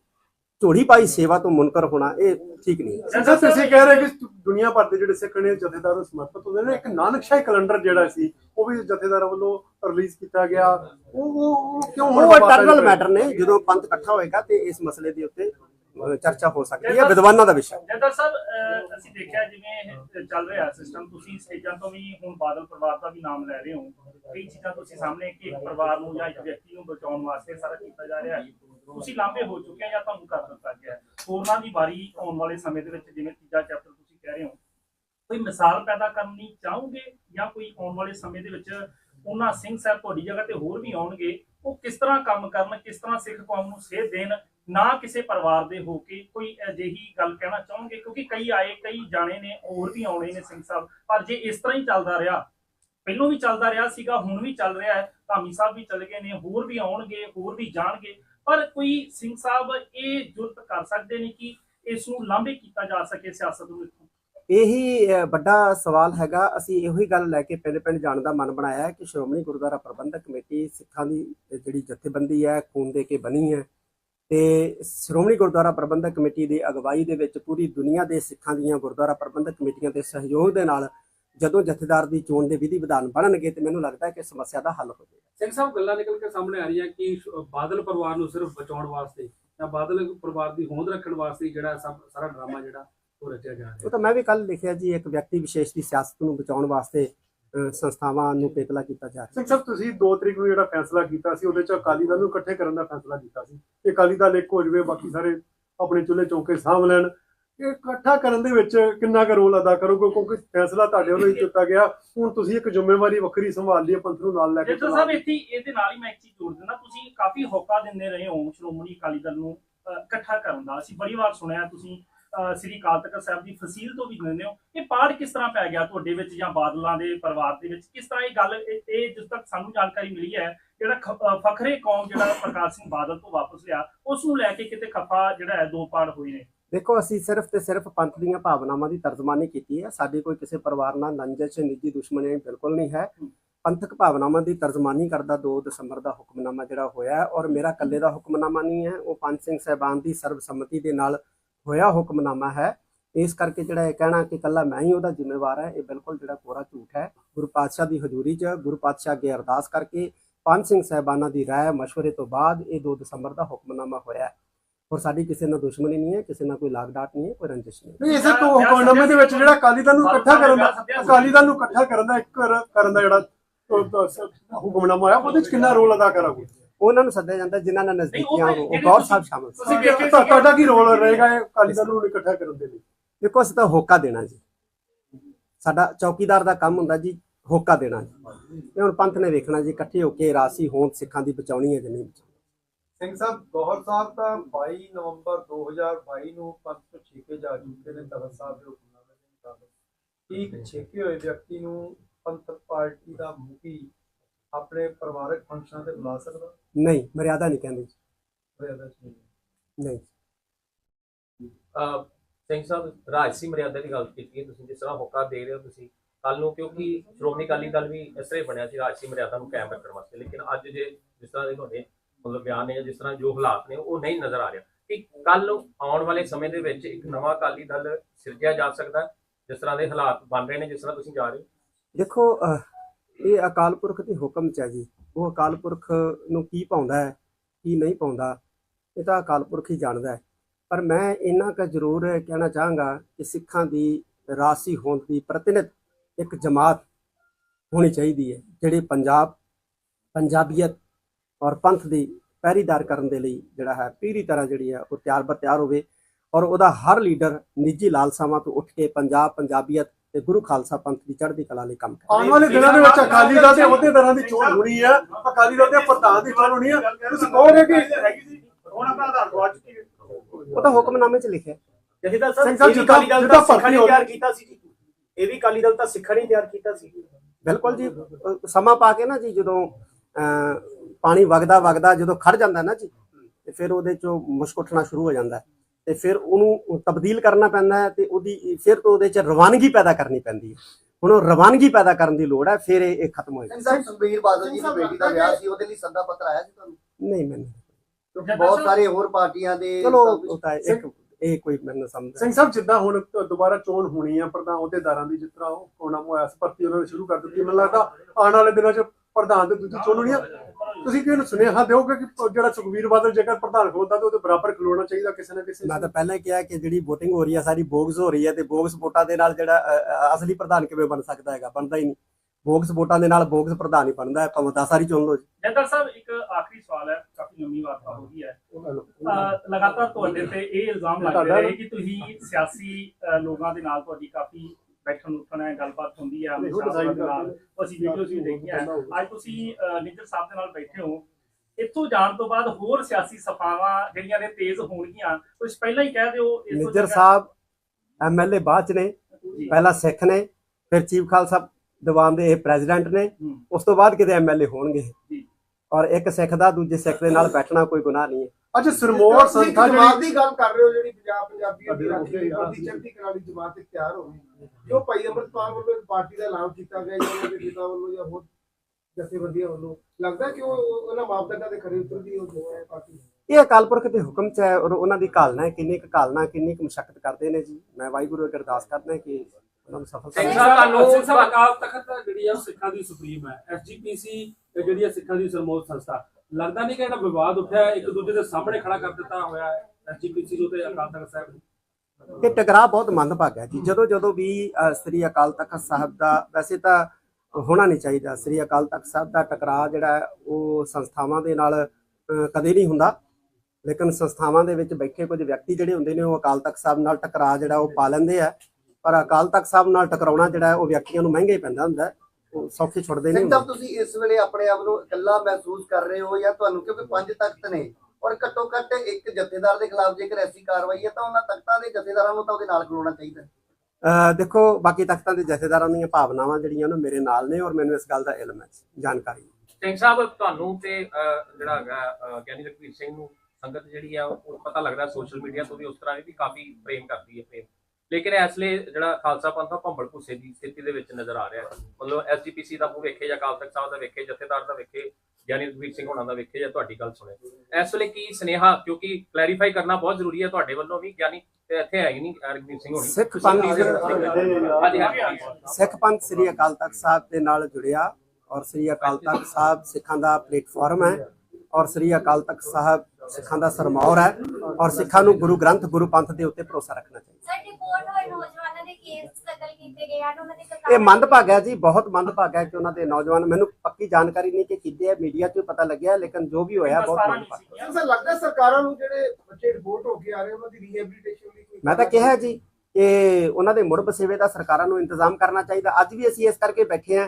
ਝੋਲੀ ਪਾਈ ਸੇਵਾ ਤੋਂ ਮੁਨਕਰ ਹੋਣਾ ਇਹ ਠੀਕ ਨਹੀਂ। ਸੰਸਦ ਤੁਸੀਂ ਕਹਿ ਰਹੇ ਕਿ ਦੁਨੀਆ ਭਰ ਦੇ ਜਿਹੜੇ ਸਿੱਖ ਨੇ ਜਥੇਦਾਰ ਨੂੰ ਸਮਰਪਿਤ ਹੁੰਦੇ ਨੇ ਇੱਕ ਨਾਨਕਸ਼ਾਹੀ ਕੈਲੰਡਰ ਜਿਹੜਾ ਸੀ ਉਹ ਵੀ ਜਥੇਦਾਰਾਂ ਵੱਲੋਂ ਰਿਲੀਜ਼ ਕੀਤਾ ਗਿਆ। ਉਹ ਉਹ ਕਿਉਂ ਹੁਣ ਉਹ ਆਏ? ਮੈਟਰ ਨੇ ਜਦੋਂ ਪੰਥ ਇਕੱਠਾ ਹੋਏਗਾ ਤੇ ਇਸ ਮਸਲੇ ਦੇ ਉੱਤੇ ਚਰਚਾ ਹੋ ਸਕਦੀ ਹੈ ਵਿਦਵਾਨਾਂ ਦਾ ਵਿਸ਼ਾ ਜਦਰ ਸਾਹਿਬ ਅਸੀਂ ਦੇਖਿਆ ਜਿਵੇਂ ਚੱਲ ਰਿਹਾ ਸਿਸਟਮ ਤੁਸੀਂ ਸਟੇਜਾਂ ਤੋਂ ਵੀ ਹੁਣ ਬਾਦਲ ਪਰਿਵਾਰ ਦਾ ਵੀ ਨਾਮ ਲੈ ਰਹੇ ਹੋ। ਕਈ ਚੀਜ਼ਾਂ ਤੁਸੀਂ ਸਾਹਮਣੇ ਕਿ ਇੱਕ ਪਰਿਵਾਰ ਨੂੰ ਜਾਂ ਇੱਕ ਵਿਅਕਤੀ ਨੂੰ ਬਚਾਉਣ ਵਾਸਤੇ ਸਾਰਾ ਕੀਤਾ ਜਾ ਰਿਹਾ ਹੈ। ਤੁਸੀਂ ਲਾਂਭੇ ਹੋ ਚੁੱਕੇ ਜਾਂ ਤੁਹਾਨੂੰ ਕਰ ਦਿੱਤਾ ਗਿਆ। ਹੋਰਨਾਂ ਦੀ ਵਾਰੀ ਆਉਣ ਵਾਲੇ ਸਮੇਂ ਦੇ ਵਿੱਚ ਜਿਵੇਂ ਤੀਜਾ ਚੈਪਟਰ ਤੁਸੀਂ ਕਹਿ ਰਹੇ ਹੋ ਕੋਈ ਮਿਸਾਲ ਪੈਦਾ ਕਰਨੀ ਚਾਹੋਗੇ ਜਾਂ ਕੋਈ ਆਉਣ ਵਾਲੇ ਸਮੇਂ ਦੇ ਵਿੱਚ ਉਹਨਾਂ ਸਿੰਘ ਸਾਹਿਬ ਤੁਹਾਡੀ ਜਗ੍ਹਾ ਤੇ ਹੋਰ ਵੀ ਆਉਣਗੇ ਉਹ ਕਿਸ ਤਰ੍ਹਾਂ ਕੰਮ ਕਰਨ ਕਿਸ ਤਰ੍ਹਾਂ ਸਿੱਖ ਕੌਮ ਨੂੰ ਸੇਧ ਦੇਣ ਨਾ ਕਿਸੇ ਪਰਿਵਾਰ ਦੇ ਹੋ ਕੇ ਕੋਈ ਅਜਿਹੀ ਗੱਲ ਕਹਿਣਾ ਚਾਹੋਗੇ ਕਿਉਂਕਿ ਕਈ ਆਏ, ਕਈ ਜਾਣੇ ਨੇ, ਹੋਰ ਵੀ ਆਉਣੇ ਨੇ ਸਿੰਘ ਸਾਹਿਬ। ਪਰ ਜੇ ਇਸ ਤਰ੍ਹਾਂ ਹੀ ਚੱਲਦਾ ਰਿਹਾ, ਪਹਿਲੋਂ ਵੀ ਚੱਲਦਾ ਰਿਹਾ ਸੀਗਾ, ਹੁਣ ਵੀ ਚੱਲ ਰਿਹਾ ਹੈ, ਧਾਮੀ ਸਾਹਿਬ ਵੀ ਚੱਲ ਗਏ ਨੇ, ਹੋਰ ਵੀ ਆਉਣਗੇ, ਹੋਰ ਵੀ ਜਾਣਗੇ। ਪਰ ਕੋਈ ਸਿੰਘ ਸਾਹਿਬ ਇਹ ਜੁਰਤ ਕਰ ਸਕਦੇ ਨੇ ਕਿ ਇਸ ਨੂੰ ਲਾਂਭੇ ਕੀਤਾ ਜਾ ਸਕੇ ਸਿਆਸਤ ਨੂੰ ਇਹੀ ਵੱਡਾ ਸਵਾਲ ਹੈਗਾ। ਅਸੀਂ ਇਹੋ ਹੀ ਗੱਲ ਲੈ ਕੇ ਪਿੰਡ ਪਿੰਡ ਜਾਣ ਦਾ ਮਨ ਬਣਾਇਆ ਕਿ ਸ਼੍ਰੋਮਣੀ ਗੁਰਦੁਆਰਾ ਪ੍ਰਬੰਧਕ ਕਮੇਟੀ ਸਿੱਖਾਂ ਦੀ ਜਿਹੜੀ ਜਥੇਬੰਦੀ ਹੈ, ਖੂਨ ਦੇ ਕੇ ਬਣੀ ਹੈ। ਤੇ ਸ਼੍ਰੋਮਣੀ ਗੁਰਦੁਆਰਾ ਪ੍ਰਬੰਧਕ ਕਮੇਟੀ ਦੀ ਅਗਵਾਈ ਦੇ ਵਿੱਚ ਪੂਰੀ ਦੁਨੀਆ ਦੇ ਸਿੱਖਾਂ ਦੀਆਂ ਗੁਰਦੁਆਰਾ ਪ੍ਰਬੰਧਕ ਕਮੇਟੀਆਂ ਦੇ ਸਹਿਯੋਗ ਦੇ ਨਾਲ ਜਦੋਂ ਜਥੇਦਾਰ ਦੀ ਚੋਣ ਦੇ ਵਿਧੀ ਵਿਧਾਨ ਬਣਨਗੇ ਤੇ ਮੈਨੂੰ ਲੱਗਦਾ ਹੈ ਕਿ ਸਮੱਸਿਆ ਦਾ ਹੱਲ ਹੋ ਜਾਏਗਾ। ਸਿੰਘ ਸਾਹਿਬ ਗੱਲਾਂ ਨਿਕਲ ਕੇ ਸਾਹਮਣੇ ਆ ਰਹੀਆਂ ਕਿ ਬਾਦਲ ਪਰਿਵਾਰ ਨੂੰ ਸਿਰਫ ਬਚਾਉਣ ਵਾਸਤੇ ਜਾਂ ਬਾਦਲ ਪਰਿਵਾਰ ਦੀ ਹੋਂਦ ਰੱਖਣ ਵਾਸਤੇ ਜਿਹੜਾ ਸਾਰਾ ਡਰਾਮਾ ਜਿਹੜਾ ਉਹ ਰਚਿਆ ਜਾ ਉਹ ਰਿਹਾ ਤਾਂ ਮੈਂ ਵੀ ਕੱਲ ਲਿਖਿਆ ਜੀ ਇੱਕ ਵਿਅਕਤੀ ਵਿਸ਼ੇਸ਼ ਦੀ ਸਿਆਸਤ ਨੂੰ ਬਚਾਉਣ ਵਾਸਤੇ ਸੰਸਥਾਵਾਂ ਨੂੰ ਪੇਤਲਾ ਕੀਤਾ ਜਾ ਰਿਹਾ। ਸਿੰਘ ਸਾਹਿਬ ਤੁਸੀਂ 2 ਤਰੀਕ ਨੂੰ ਜਿਹੜਾ ਫੈਸਲਾ ਕੀਤਾ ਸੀ ਉਹਦੇ ਚ ਅਕਾਲੀ ਦਲ ਨੂੰ ਇਕੱਠੇ ਕਰਨ ਦਾ ਫੈਸਲਾ ਕੀਤਾ ਸੀ। ਕਿ ਅਕਾਲੀ ਦਲ ਇੱਕ ਹੋ ਜਵੇ ਬਾਕੀ ਸਾਰੇ ਆਪਣੇ ਚੁੱਲ੍ਹੇ ਚੌਂਕੇ ਸਾਂਭ ਲੈਣ। ਇਹ ਇਕੱਠਾ ਕਰਨ ਦੇ ਵਿੱਚ ਕਿੰਨਾ ਕੁ ਰੋਲ ਅਦਾ ਕਰੋਗੇ? ਕਿਉਂਕਿ ਫੈਸਲਾ ਤੁਹਾਡੇ ਵੱਲੋਂ ਹੀ ਕੀਤਾ ਗਿਆ। ਹੁਣ ਤੁਸੀਂ ਇੱਕ ਜ਼ਿੰਮੇਵਾਰੀ ਵੱਖਰੀ ਸੰਭਾਲ ਲਈ ਪੰਥ ਨੂੰ ਨਾਲ ਲੈ ਕੇ ਸਾਹਿਬ ਇੱਥੇ ਇਹਦੇ ਨਾਲ ਹੀ ਮੈਂ ਇੱਕ ਚੀਜ਼ ਜੋੜ ਦਿੰਦਾ। ਤੁਸੀਂ ਕਾਫੀ ਹੋਕਾ ਦਿੰਦੇ ਰਹੇ ਹੋ ਸ਼੍ਰੋਮਣੀ ਅਕਾਲੀ ਦਲ ਨੂੰ ਇਕੱਠਾ ਕਰਨ ਦਾ। ਅਸੀਂ ਬੜੀ ਵਾਰ ਸੁਣਿਆ ਤੁਸੀਂ ਸ੍ਰੀ ਅਕਾਲ ਤਖਤ ਸਾਹਿਬ ਦੀ ਫਸੀਲ ਤੋਂ ਵੀ ਦਿੰਦੇ ਹੋ। ਇਹ ਪਾੜ ਕਿਸ ਤਰ੍ਹਾਂ ਪੈ ਗਿਆ ਤੁਹਾਡੇ ਵਿੱਚ ਜਾਂ ਬਾਦਲਾਂ ਦੇ ਪਰਿਵਾਰ ਦੇ ਵਿੱਚ? ਕਿਸ ਤਰ੍ਹਾਂ ਇਹ ਗੱਲ ਇਹ ਜਿਸ ਤੱਕ ਸਾਨੂੰ ਜਾਣਕਾਰੀ ਮਿਲੀ ਹੈ ਜਿਹੜਾ ਫਖਰੇ ਕੌਮ ਜਿਹੜਾ ਪ੍ਰਕਾਸ਼ ਸਿੰਘ ਬਾਦਲ ਤੋਂ ਵਾਪਸ ਲਿਆ ਉਸ ਨੂੰ ਲੈ ਕੇ ਕਿਤੇ ਖਫਾ ਜਿਹੜਾ ਹੈ ਦੋ ਪਾੜ ਹੋਏ ਨੇ। ਦੇਖੋ ਅਸੀਂ ਸਿਰਫ ਤੇ ਸਿਰਫ ਪੰਥ ਦੀਆਂ ਭਾਵਨਾਵਾਂ ਦੀ ਤਰਜਮਾਨੀ ਕੀਤੀ ਹੈ। ਸਾਡੀ ਕੋਈ ਕਿਸੇ ਪਰਿਵਾਰ ਨਾਲ ਨੰਜਿਸ਼ ਨਿੱਜੀ ਦੁਸ਼ਮਣੀ ਬਿਲਕੁਲ ਨਹੀਂ ਹੈ। ਪੰਥਕ ਭਾਵਨਾਵਾਂ ਦੀ ਤਰਜਮਾਨੀ ਕਰਦਾ 2 ਦਸੰਬਰ ਦਾ ਹੁਕਮਨਾਮਾ ਜਿਹੜਾ ਹੋਇਆ ਔਰ ਮੇਰਾ ਇਕੱਲੇ ਦਾ ਹੁਕਮਨਾਮਾ ਨਹੀਂ ਹੈ। ਉਹ ਪੰਜ ਸਿੰਘ ਸਹਿਬਾਨ ਦੀ ਸਰਬਸੰਮਤੀ ਦੇ ਨਾਲ ਹੋਇਆ ਹੁਕਮਨਾਮਾ ਹੈ ਇਸ ਕਰਕੇ ਜਿਹੜਾ ਇਹ ਕਹਿਣਾ ਕਿ ਇਕੱਲਾ ਮੈਂ ਹੀ ਉਹਦਾ ਜ਼ਿੰਮੇਵਾਰ ਹੈ ਇਹ ਬਿਲਕੁਲ ਜਿਹੜਾ ਕੋਰਾ ਝੂਠ ਹੈ ਗੁਰੂ ਪਾਤਸ਼ਾਹ ਦੀ ਹਜ਼ੂਰੀ 'ਚ ਗੁਰੂ ਪਾਤਸ਼ਾਹ ਅੱਗੇ ਅਰਦਾਸ ਕਰਕੇ ਪੰਜ ਸਿੰਘ ਸਹਿਬਾਨਾਂ ਦੀ ਰਾਏ مشورے ਤੋਂ ਬਾਅਦ ਇਹ 2 ਦਸੰਬਰ ਦਾ ਹੁਕਮਨਾਮਾ ਹੋਇਆ ਹੈ ਔਰ ਸਾਡੀ ਕਿਸੇ ਨਾਲ ਦੁਸ਼ਮਣੀ ਨਹੀਂ ਹੈ ਕਿਸੇ ਨਾਲ ਕੋਈ ਲਾਗ ਡਾਟ ਨਹੀਂ ਹੈ ਕੋਈ ਰੰਜਿਸ਼ ਨਹੀਂ ਹੈ। ਨਹੀਂ ਇਸੇ ਤੋਂ ਹੁਕਮਨਾਮੇ ਦੇ ਵਿੱਚ ਜਿਹੜਾ ਅਕਾਲੀ ਦਲ ਨੂੰ ਇਕੱਠਾ ਕਰਨ ਦਾ ਅਕਾਲੀ ਦਲ ਨੂੰ ਇਕੱਠਾ ਕਰਨ ਦਾ ਇੱਕ ਕਰ- ਕਰਨ ਦਾ ਜਿਹੜਾ ਉਹ ਦ- ਸ- ਹੁਕਮਨਾਮਾ ਆਇਆ ਉਹਦੇ ਵਿੱਚ ਕਿੰਨਾ ਰੋਲ ਅਦਾ ਕਰੋਗੇ ਉਹਨਾਂ ਨੂੰ ਸੱਦਿਆ ਜਾਂਦਾ ਜਿਨ੍ਹਾਂ ਨਾਲ ਨਜ਼ਦੀਕੀਆਂ ਉਹ ਗੌਰ ਸਾਹਿਬ ਸ਼ਾਮਲ ਤੁਸੀਂ ਤੁਹਾ- ਤੁਹਾਡਾ ਕੀ ਰੋਲ ਰਹੇਗਾ ਇਹ ਅਕਾਲੀ ਦਲ ਨੂੰ ਇਕੱਠਾ ਕਰਨ ਦੇ ਲਈ? ਦੇਖੋ ਅਸੀਂ ਤਾਂ ਹੋਕਾ ਦੇਣਾ ਜੀ। ਸਾਡਾ ਚੌਕੀਦਾਰ ਦਾ ਕੰਮ ਹੁੰਦਾ ਜੀ ਹੋਕਾ ਦੇਣਾ ਜੀ। ਤੇ ਹੁਣ ਪੰਥ ਨੇ ਵੇਖਣਾ ਜੀ ਇਕੱਠੇ ਹੋ ਕੇ ਰਾਸੀ ਹੋਂਦ ਸਿੱਖਾਂ ਦੀ ਬਚਾਉਣੀ ਹੈ ਜਾਂ ਨਹੀਂ ਬਚਾਉਣੀ। ਸਿੰਘ ਸਾਹਿਬ ਗੌਹਰ ਸਾਹਿਬ ਤਾਂ 22 ਨਵੰਬਰ 2022 ਨੂੰ ਪੰਥ ਤੋਂ ਛੇਕੇ ਜਾ ਚੁੱਕੇ ਨੇ ਤਖਤ ਸਾਹਿਬ ਦੇ ਹੁਕਮਨਾਮੇ ਦੇ ਮੁਤਾਬਕ। ਕੀ ਇੱਕ ਛੇਕੇ ਹੋਏ ਵਿਅਕਤੀ ਨੂੰ ਪੰਥਕ ਪਾਰਟੀ ਦਾ ਮੁਖੀ ਆਪਣੇ ਪਰਿਵਾਰਕ ਫੰਕਸ਼ਨਾਂ ਤੇ ਬੁਲਾ ਸਕਦਾ? ਨਹੀਂ ਮਰਿਆਦਾ ਨਹੀਂ ਕਹਿੰਦੇ ਜੀ, ਮਰਿਆਦਾ ਨਹੀਂ। ਨਹੀਂ। ਅਹ ਸਿੰਘ ਸਾਹਿਬ ਰਾਜਸੀ ਮਰਿਆਦਾ ਦੀ ਗੱਲ ਕੀਤੀ ਹੈ ਤੁਸੀਂ ਜਿਸ ਤਰ੍ਹਾਂ ਹੋਕਾ ਦੇ ਰਹੇ ਹੋ ਤੁਸੀਂ ਕੱਲ ਨੂੰ ਕਿਉਂਕਿ ਸ਼੍ਰੋਮਣੀ ਅਕਾਲੀ ਦਲ ਵੀ ਇਸ ਤਰ੍ਹਾਂ ਹੀ ਬਣਿਆ ਸੀ ਰਾਜਸੀ ਮਰਿਆਦਾ ਨੂੰ ਕਾਇਮ ਰੱਖਣ ਵਾਸਤੇ। ਲੇਕਿਨ ਅੱਜ ਜੇ ਜਿਸ ਤਰ੍ਹਾਂ ਦੇ ਤੁਹਾਡੇ ਮਤਲਬ ਬਿਆਨ ਨੇ ਜਿਸ ਤਰ੍ਹਾਂ ਜੋ ਹਾਲਾਤ ਨੇ ਉਹ ਨਹੀਂ ਨਜ਼ਰ ਆ ਰਿਹਾ। ਕਿ ਕੱਲ ਆਉਣ ਵਾਲੇ ਸਮੇਂ ਦੇ ਵਿੱਚ ਇੱਕ ਨਵਾਂ ਅਕਾਲੀ ਦਲ ਸਿਰਜਿਆ ਜਾ ਸਕਦਾ ਜਿਸ ਤਰ੍ਹਾਂ ਦੇ ਹਾਲਾਤ ਬਣ ਰਹੇ ਨੇ ਜਿਸ ਤਰ੍ਹਾਂ ਤੁਸੀਂ ਜਾ ਰਹੇ ਹੋ? ਦੇਖੋ ਇਹ ਅਕਾਲ ਪੁਰਖ ਦੇ ਹੁਕਮ ਚ ਹੈ ਜੀ। ਉਹ ਅਕਾਲ ਪੁਰਖ ਨੂੰ ਕੀ ਪਾਉਂਦਾ ਹੈ, ਕੀ ਨਹੀਂ ਪਾਉਂਦਾ, ਇਹ ਤਾਂ ਅਕਾਲ ਪੁਰਖ ਹੀ ਜਾਣਦਾ ਹੈ। ਪਰ ਮੈਂ ਇੰਨਾ ਕੁ ਜ਼ਰੂਰ ਕਹਿਣਾ ਚਾਹਾਂਗਾ ਕਿ ਸਿੱਖਾਂ ਦੀ ਰਾਸੀ ਹੋਂਦ ਦੀ ਪ੍ਰਤੀਨਿਧ ਇੱਕ ਜਮਾਤ ਹੋਣੀ ਚਾਹੀਦੀ ਹੈ, ਜਿਹੜੀ ਪੰਜਾਬ, ਪੰਜਾਬੀਅਤ ਔਰ ਪੰਥ ਦੀ ਪਹਿਰੀਦਾਰ ਕਰਨ ਦੇ ਲਈ ਜਿਹੜਾ ਹੈ, ਪੀਰੀ ਤਰ੍ਹਾਂ ਜਿਹੜੀ ਹੈ, ਉਹ ਤਿਆਰ ਬਰ ਤਿਆਰ ਹੋਵੇ ਔਰ ਉਹਦਾ ਹਰ ਲੀਡਰ ਨਿੱਜੀ ਲਾਲਸਾਵਾਂ ਤੋਂ ਉੱਠ ਕੇ ਪੰਜਾਬ, ਪੰਜਾਬੀਅਤ ਤੇ ਗੁਰੂ ਖਾਲਸਾ ਪੰਥ ਦੀ ਚੜ੍ਹਦੀ ਕਲਾ ਲਈ ਕੰਮ ਕਰੇ ਆਉਣ ਵਾਲੇ ਦਿਨਾਂ ਦੇ ਵਿੱਚ ਅਕਾਲੀ ਦਲ ਦੇ ਅਹੁਦੇਦਾਰਾਂ ਦੀ ਚੋਣ ਹੋਣੀ ਹੈ ਅਕਾਲੀ ਦਲ ਦੇ ਪ੍ਰਧਾਨ ਦੀ ਚੋਣ ਹੋਣੀ ਹੈ ਤੁਸੀਂ ਕਹੋਗੇ ਕਿ ਹੁਣ ਆਪਣਾ ਆਧਾਰ ਕਾਰਡ ਉਹ ਤਾਂ ਹੁਕਮਨਾਮੇ 'ਚ ਲਿਖਿਆ। ਹੈ। ਜਥੇਦਾਰ ਸਾਹਿਬ ਇਹ ਵੀ ਅਕਾਲੀ ਦਲ ਤਿਆਰ ਕੀਤਾ ਸੀ ਜੀ। ਇਹ ਵੀ ਅਕਾਲੀ ਦਲ ਤਾਂ ਸਿੱਖਾਂ ਨੇ ਤਿਆਰ ਕੀਤਾ ਸੀ। ਬਿਲਕੁਲ ਜੀ। ਸਮਾਂ ਪਾ ਕੇ ਨਾ ਜੀ ਜਦੋਂ ਅਹ, ਪਾਣੀ ਵਗਦਾ ਵਗਦਾ ਜਦੋਂ ਖੜ ਜਾਂਦਾ ਨਾ ਜੀ ਤੇ ਫਿਰ ਉਹਦੇ ਚੋਂ ਮੁਸ਼ਕ ਉੱਠਣਾ ਸ਼ੁਰੂ ਹੋ ਜਾਂਦਾ। ਹੈ ਤੇ ਫਿਰ ਉਹਨੂੰ ਤਬਦੀਲ ਕਰਨਾ ਪੈਂਦਾ ਹੈ ਤੇ ਉਹਦੀ ਫਿਰ ਤੋਂ ਉਹਦੇ ਚ ਰਵਾਨਗੀ ਪੈਦਾ ਕਰਨੀ ਪੈਂਦੀ ਹੈ। ਹੁਣ ਉਹ ਰਵਾਨਗੀ ਪੈਦਾ ਕਰਨ ਦੀ ਲੋੜ ਹੈ ਫਿਰ ਇਹ ਖਤਮ ਹੋਏਗਾ ਸਿੰਘ ਸਾਹਿਬ ਸੁਖਬੀਰ ਬਾਦਲ ਜੀ ਦੀ ਬੇਟੀ ਦਾ ਵਿਆਹ ਸੀ ਉਹਦੇ ਲਈ ਸੱਦਾ ਪੱਤਰ ਆਇਆ ਸੀ ਤੁਹਾਨੂੰ? ਨਹੀਂ ਮੈਨੂੰ ਕਿਉਂਕਿ ਬਹੁਤ ਸਾਰੇ ਹੋਰ ਪਾਰਟੀਆਂ ਦੇ ਚਲੋ ਉਹ ਤਾਂ ਇੱਕ ਇਹ ਕੋਈ ਮੈਨੂੰ ਸਮਝ ਸਿੰਘ ਸਾਹਿਬ ਜਿੱਦਾਂ ਹੁਣ ਦੁਬਾਰਾ ਚੋਣ ਹੋਣੀ ਹੈ ਪ੍ਰਧਾਨ ਅਹੁਦੇਦਾਰਾਂ ਦੀ ਜਿਸ ਤਰ੍ਹਾਂ ਉਹ ਕੋਣਾ ਹੋਇਆ ਸੀ ਭਰਤੀ ਉਹਨਾਂ ਨੇ ਸ਼ੁਰੂ ਕਰ ਦਿੱਤੀ। ਮੈਨੂੰ ਲੱਗਦਾ ਆਉਣ ਵਾਲੇ ਦਿਨਾਂ 'ਚ ਪ੍ਰਧਾਨ ਦੇ ਦੂਜੀ ਚੋਣ ਹੋਣੀ ਹੈ ਤੁਸੀਂ ਕਿਹਨੂੰ ਸੁਨੇਹਾ ਦਿਓਗੇ ਕਿ ਜਿਹੜਾ ਸੁਖਵੀਰ ਬਾਦਲ ਜੇਕਰ ਪ੍ਰਧਾਨ ਖਲੋਦਾ ਤਾਂ ਉਹਦੇ ਬਰਾਬਰ ਖਲੋਣਾ ਚਾਹੀਦਾ ਕਿਸੇ ਨਾ ਕਿਸੇ ਮੈਂ ਤਾਂ ਪਹਿਲਾਂ ਹੀ ਕਿਹਾ ਕਿ ਜਿਹੜੀ VOTING ਹੋ ਰਹੀ ਹੈ ਸਾਰੀ ਬੋਗਸ ਹੋ ਰਹੀ ਹੈ ਤੇ ਬੋਗਸ ਵੋਟਾਂ ਦੇ ਨਾਲ ਜਿਹੜਾ ਅਸਲੀ ਪ੍ਰਧਾਨ ਕਿਵੇਂ ਬਣ ਸਕਦਾ ਹੈਗਾ ਬਣਦਾ ਹੀ ਨਹੀਂ। ਬੋਗਸ ਵੋਟਾਂ ਦੇ ਨਾਲ ਬੋਗਸ ਪ੍ਰਧਾਨ ਹੀ ਬਣਦਾ ਹੈ ਭਾਵੇਂ ਸਾਰੀ ਚੁਣ ਲਓ ਜੀ। ਜੈਦਰ ਸਾਹਿਬ ਇੱਕ ਆਖਰੀ ਸਵਾਲ ਹੈ ਕਾਫੀ ਲੰਮੀ ਵਾਰਤਾ ਹੋ ਗਈ ਹੈ। ਲਗਾਤਾਰ ਤੁਹਾਡੇ ਤੇ ਇਹ ਇਲਜ਼ਾਮ ਲੱਗ ਰਹੇ ਕਿ ਤੁਸੀਂ ਸਿਆਸੀ ਲੋਕਾਂ ਦੇ ਨਾਲ ਤੁਹਾਡੀ ਕਾਫੀ ਬੈਠਣ ਉੱਠਣ ਹੈ ਗੱਲਬਾਤ ਹੁੰਦੀ ਸਾਹਿਬ ਦੇ ਨਾਲ। ਅਸੀਂ ਵੀਡੀਓਜ਼ ਵੀ ਦੇਖੀਆਂ। ਅੱਜ ਤੁਸੀਂ ਨਿੱਜਰ ਸਾਹਿਬ ਦੇ ਨਾਲ ਬੈਠੇ ਹੋ। ਇੱਥੋਂ ਜਾਣ ਤੋਂ ਬਾਅਦ ਹੋਰ ਸਿਆਸੀ ਸਫਾਵਾਂ ਜਿਹੜੀਆਂ ਨੇ ਤੇਜ਼ ਹੋਣਗੀਆਂ ਕੁਝ ਪਹਿਲਾਂ ਹੀ ਕਹਿ ਦਿਓ ਨਿੱਜਰ ਸਾਹਿਬ ਐਮਐਲਏ ਬਾਅਦ ਚ ਨੇ। ਪਹਿਲਾਂ ਸਿੱਖ ਨੇ ਫਿਰ ਚੀਫ ਖਾਲਸਾ ਦੀਵਾਨ ਦੇ ਇਹ ਪ੍ਰੈਜ਼ੀਡੈਂਟ ਨੇ। ਉਸ ਤੋਂ ਬਾਅਦ ਕਿਤੇ ਐਮਐਲਏ ਹੋਣਗੇ। ਔਰ ਇੱਕ ਸਿੱਖ ਦਾ ਦੂਜੇ ਸਿੱਖ ਦੇ ਨਾਲ ਬੈਠਣਾ ਕੋਈ ਗੁਨਾਹ ਨਹੀਂ ਹੈ। ਅੱਜ ਸਿਰਮੌਰ ਤੁਸੀਂ ਸੰਥਾ ਜਮਾਤ ਜਿਹੜੀ ਦੀ ਗੱਲ ਕਰ ਰਹੇ ਹੋ ਜਿਹੜੀ ਪੰਜਾਬ ਪੰਜਾਬੀਆਂ ਦੀ ਰਾਖੀ ਚੜ੍ਹਦੀ ਕਲਾ ਦੀ ਜਮਾਤ ਇੱਕ ਤਿਆਰ ਹੋ ਗਈ। ਜੋ ਭਾਈ ਅਮਰਪਾਲ ਵੱਲੋਂ ਇੱਕ ਪਾਰਟੀ ਦਾ ਐਲਾਨ ਕੀਤਾ ਗਿਆ ਜਾਂ ਉਹਨਾਂ ਦੇ ਪਿਤਾ ਵੱਲੋਂ ਜਾਂ ਹੋਰ ਜਥੇਬੰਦੀਆਂ ਵੱਲੋਂ ਲੱਗਦਾ ਕਿ ਉਹ ਉਹ- ਉਹਨਾਂ ਮਾਪਦੰਡਾਂ ਦੇ ਖਰੇ ਉਤਰਦੀ ਹੋ ਜੋ ਹੈ ਪਾਰਟੀ ਇਹ ਅਕਾਲ ਪੁਰਖ ਦੇ ਹੁਕਮ ਚ ਹੈ ਔਰ ਉਹਨਾਂ ਦੀ ਘਾਲਣਾ ਹੈ ਕਿੰਨੀ ਕੁ ਘਾਲਣਾ ਕਿੰਨੀ ਕੁ ਮਸ਼ੱਕਤ ਕਰਦੇ ਨੇ ਜੀ। ਮੈਂ ਵਾਹਿਗੁਰੂ ਅੱਗੇ ਅਰਦਾਸ ਕਰਦਾ ਕਿ ਉਹਨਾਂ ਨੂੰ ਸਫਲਤਾ ਸਿੰਘ ਮਿਲੇ। ਸਾਹਿਬ ਤੁਹਾਨੂੰ ਸਿੰਘ ਸਾਹਿਬ ਅਕਾਲ ਤਖਤ ਜਿਹੜੀ ਆ ਉਹ ਸਿੱਖਾਂ ਦੀ ਸੁਪਰੀਮ ਹੈ ਐਸਜੀਪੀਸੀ ਜਿਹੜੀ ਆ ਸਿੱਖਾਂ ਦੀ ਸਰਮੋਦ ਸੰਸਥਾ। ਲੱਗਦਾ ਨਹੀਂ ਕਿ ਜਿਹੜਾ ਵਿਵਾਦ ਉੱਠਿਆ ਹੈ, ਇੱਕ ਦੂਜੇ ਦੇ ਸਾਹਮਣੇ ਖੜਾ ਕਰ ਦਿੱਤਾ ਹੋਇਆ ਹੈ ਐਸਜੀਪੀਸੀ ਜੋ ਤੇ ਅਕਾਲ ਤਖਤ ਸਾਹਿਬ ਨੇ। ਇਹ ਟਕਰਾਅ ਬਹੁਤ ਮੰਦਭਾਗਾ ਜੀ। ਜਦੋਂ ਜਦੋਂ ਵੀ ਅ, ਸ੍ਰੀ ਅਕਾਲ ਤਖਤ ਸਾਹਿਬ ਦਾ ਵੈਸੇ ਤਾਂ ਹੋਣਾ ਨਹੀਂ ਚਾਹੀਦਾ। ਸ੍ਰੀ ਅਕਾਲ ਤਖਤ ਸਾਹਿਬ ਦਾ ਟਕਰਾਅ ਜਿਹੜਾ ਹੈ, ਉਹ ਸੰਸਥਾਵਾਂ ਦੇ ਨਾਲ ਅ, ਕਦੇ ਨਹੀਂ ਹੁੰਦਾ। ਲੇਕਿਨ ਸੰਸਥਾਵਾਂ ਦੇ ਵਿੱਚ ਬੈਠੇ ਕੁਝ ਵਿਅਕਤੀ ਜਿਹੜੇ ਹੁੰਦੇ ਨੇ ਉਹ ਅਕਾਲ ਤਖਤ ਸਾਹਿਬ ਨਾਲ ਟਕਰਾ ਜਿਹੜਾ ਉਹ ਪਾ ਲੈਂਦੇ ਆ। ਪਰ ਅਕਾਲ ਤਖਤ ਸਾਹਿਬ ਨਾਲ ਟਕਰਾਉਣਾ ਜਿਹੜਾ ਹੈ, ਉਹ ਵਿਅਕਤੀਆਂ ਨੂੰ ਮਹਿੰਗਾ ਹੀ ਪੈਂਦਾ ਹੁੰਦਾ ਹੈ। ਉਹ ਸੌਖੇ ਛੁੱਟਦੇ ਨਹੀਂ ਹੁੰਦੇ ਤੁਸੀਂ ਇਸ ਵੇਲੇ ਆਪਣੇ ਆਪ ਨੂੰ ਇਕੱਲਾ ਮਹਿਸੂਸ ਕਰ ਰਹੇ ਹੋ ਜਾਂ ਤੁਹਾਨੂੰ ਕਿਉਂਕਿ ਪੰਜ ਤਖਤ ਨੇ ਔਰ ਘੱਟੋ ਘੱਟ ਇੱਕ ਜਥੇਦਾਰ ਦੇ ਖਿਲਾਫ ਜੇਕਰ ਐਸੀ ਕਾਰਵਾਈ ਹੈ ਤਾਂ ਉਹਨਾਂ ਤਖਤਾਂ ਦੇ ਜਥੇਦਾਰਾਂ ਨੂੰ ਤਾਂ ਉਹਦੇ ਨਾਲ ਖਲੋਣਾ ਚਾਹੀਦਾ ਦੇਖੋ ਬਾਕੀ ਤਖਤਾਂ ਦੇ ਜਥੇਦਾਰਾਂ ਦੀਆਂ ਭਾਵਨਾਵਾਂ ਜਿਹੜੀਆਂ ਨੇ ਮੇਰੇ ਨਾਲ ਨੇ ਔਰ ਮੈਨੂੰ ਇਸ ਗੱਲ ਦਾ ਇਲਮ ਹੈ ਜਾਣਕਾਰੀ। ਸਿੰਘ ਸਾਹਿਬ ਤੁਹਾਨੂੰ ਤੇ ਜਿਹੜਾ ਹੈਗਾ ਗਿਆਨੀ ਰਘਵੀਰ ਸਿੰਘ ਨੂੰ ਸੰਗਤ ਜਿਹੜੀ ਆ ਉਹ ਪਤਾ ਲੱਗਦਾ ਸੋਸ਼ਲ ਮੀਡੀਆ ਤੋਂ ਵੀ ਉਸ ਤਰ੍ਹਾਂ ਦੀ ਵੀ ਕਾਫੀ ਪ੍ਰੇਮ ਕਰਦੀ ਹੈ ਪ੍ਰੇਮ ਲੇਕਿਨ ਇਸ ਲਈ ਜਿਹੜਾ ਖਾਲਸਾ ਪੰਥ ਆ ਭੰਬਲ ਭੁੱਸੇ ਦੀ ਸਥਿਤੀ ਦੇ ਵਿੱਚ ਨਜ਼ਰ ਆ ਰਿਹਾ ਮਤਲਬ ਐਸਜੀਪੀਸੀ ਦਾ ਮੂੰਹ ਵੇਖੇ ਜਾਂ ਅਕਾਲ ਤਖਤ ਸਾਹਿਬ ਦਾ ਵੇਖੇ ਜਥੇਦਾਰ ਦਾ ਵੇਖੇ ਗਿਆਨੀ ਰਘਵੀਰ ਸਿੰਘ ਹੋਣਾ ਦਾ ਵੇਖੇ ਜਾਂ ਤੁਹਾਡੀ ਗੱਲ ਸੁਣੇ। ਇਸ ਵੇਲੇ ਕੀ ਸੁਨੇਹਾ ਕਿਉਂਕਿ ਕਲੈਰੀਫਾਈ ਕਰਨਾ ਬਹੁਤ ਜ਼ਰੂਰੀ ਹੈ ਤੁਹਾਡੇ ਵੱਲੋਂ ਵੀ ਗਿਆਨੀ ਤੇ ਇੱਥੇ ਹੈ ਹੀ ਨਹੀਂ ਅਹ, ਰਘਵੀਰ ਸਿੰਘ ਹੋਣੀ। ਸਿੱਖ ਪੰਥ ਸਿੱਖ ਪੰਥ ਸ੍ਰੀ ਅਕਾਲ ਤਖਤ ਸਾਹਿਬ ਦੇ ਨਾਲ ਜੁੜਿਆ ਔਰ ਸ੍ਰੀ ਅਕਾਲ ਤਖਤ ਸਾਹਿਬ ਸਿੱਖਾਂ ਦਾ ਪਲੇਟਫਾਰਮ ਹੈ ਔਰ ਸ੍ਰੀ ਅਕਾਲ ਤਖਤ ਸਾਹਿਬ ਸਿੱਖਾਂ ਦਾ ਸਰਮੌਰ ਹੈ ਔਰ ਸਿੱਖਾਂ ਨੂੰ ਗੁਰੂ ਗ੍ਰੰਥ ਗੁਰੂ ਪੰਥ ਦੇ ਉੱਤੇ ਭਰੋਸਾ ਰੱਖਣਾ ਚਾਹੀਦਾ। ਸਰ ਰਿਪੋਰਟ ਹੋਏ ਨੌਜਵਾਨਾਂ ਦੇ ਕੇਸ ਕਤਲ ਕੀਤੇ ਗਏ ਹਨ ਉਹਨਾਂ ਦੇ ਇਹ ਮੰਦਭਾਗਾ ਜੀ ਬਹੁਤ ਮੰਦਭਾਗਾ ਕਿ ਉਹਨਾਂ ਦੇ ਨੌਜਵਾਨ ਮੈਨੂੰ ਪੱਕੀ ਜਾਣਕਾਰੀ ਨਹੀਂ ਕਿ ਕਿੱਦੇ ਹੈ ਮੀਡੀਆ 'ਚ ਪਤਾ ਲੱਗਿਆ ਲੇਕਿਨ ਜੋ ਵੀ ਹੋਇਆ ਬਹੁਤ ਮੰਦਭਾਗਾ ਸਿੰਘ ਸਾਹਿਬ ਲੱਗਦਾ ਸਰਕਾਰਾਂ ਨੂੰ ਜਿਹੜੇ ਬੱਚੇ ਰਿਪੋਰਟ ਹੋ ਕੇ ਆ ਰਹੇ ਉਹਨਾਂ ਦੀ ਰੀਹੈਬਿਲਿਟੇਸ਼ਨ ਲਈ ਕੋਈ ਮੈਂ ਤਾਂ ਕਿਹਾ ਜੀ ਕਿ ਉਹਨਾਂ ਦੇ ਮੁੜ ਬਸੇਵੇ ਦਾ ਸਰਕਾਰਾਂ ਨੂੰ ਇੰਤਜ਼ਾਮ ਕਰਨਾ ਚਾਹੀਦਾ। ਅੱਜ ਵੀ ਅਸੀਂ ਇਸ ਕਰਕੇ ਬੈਠੇ ਹਾਂ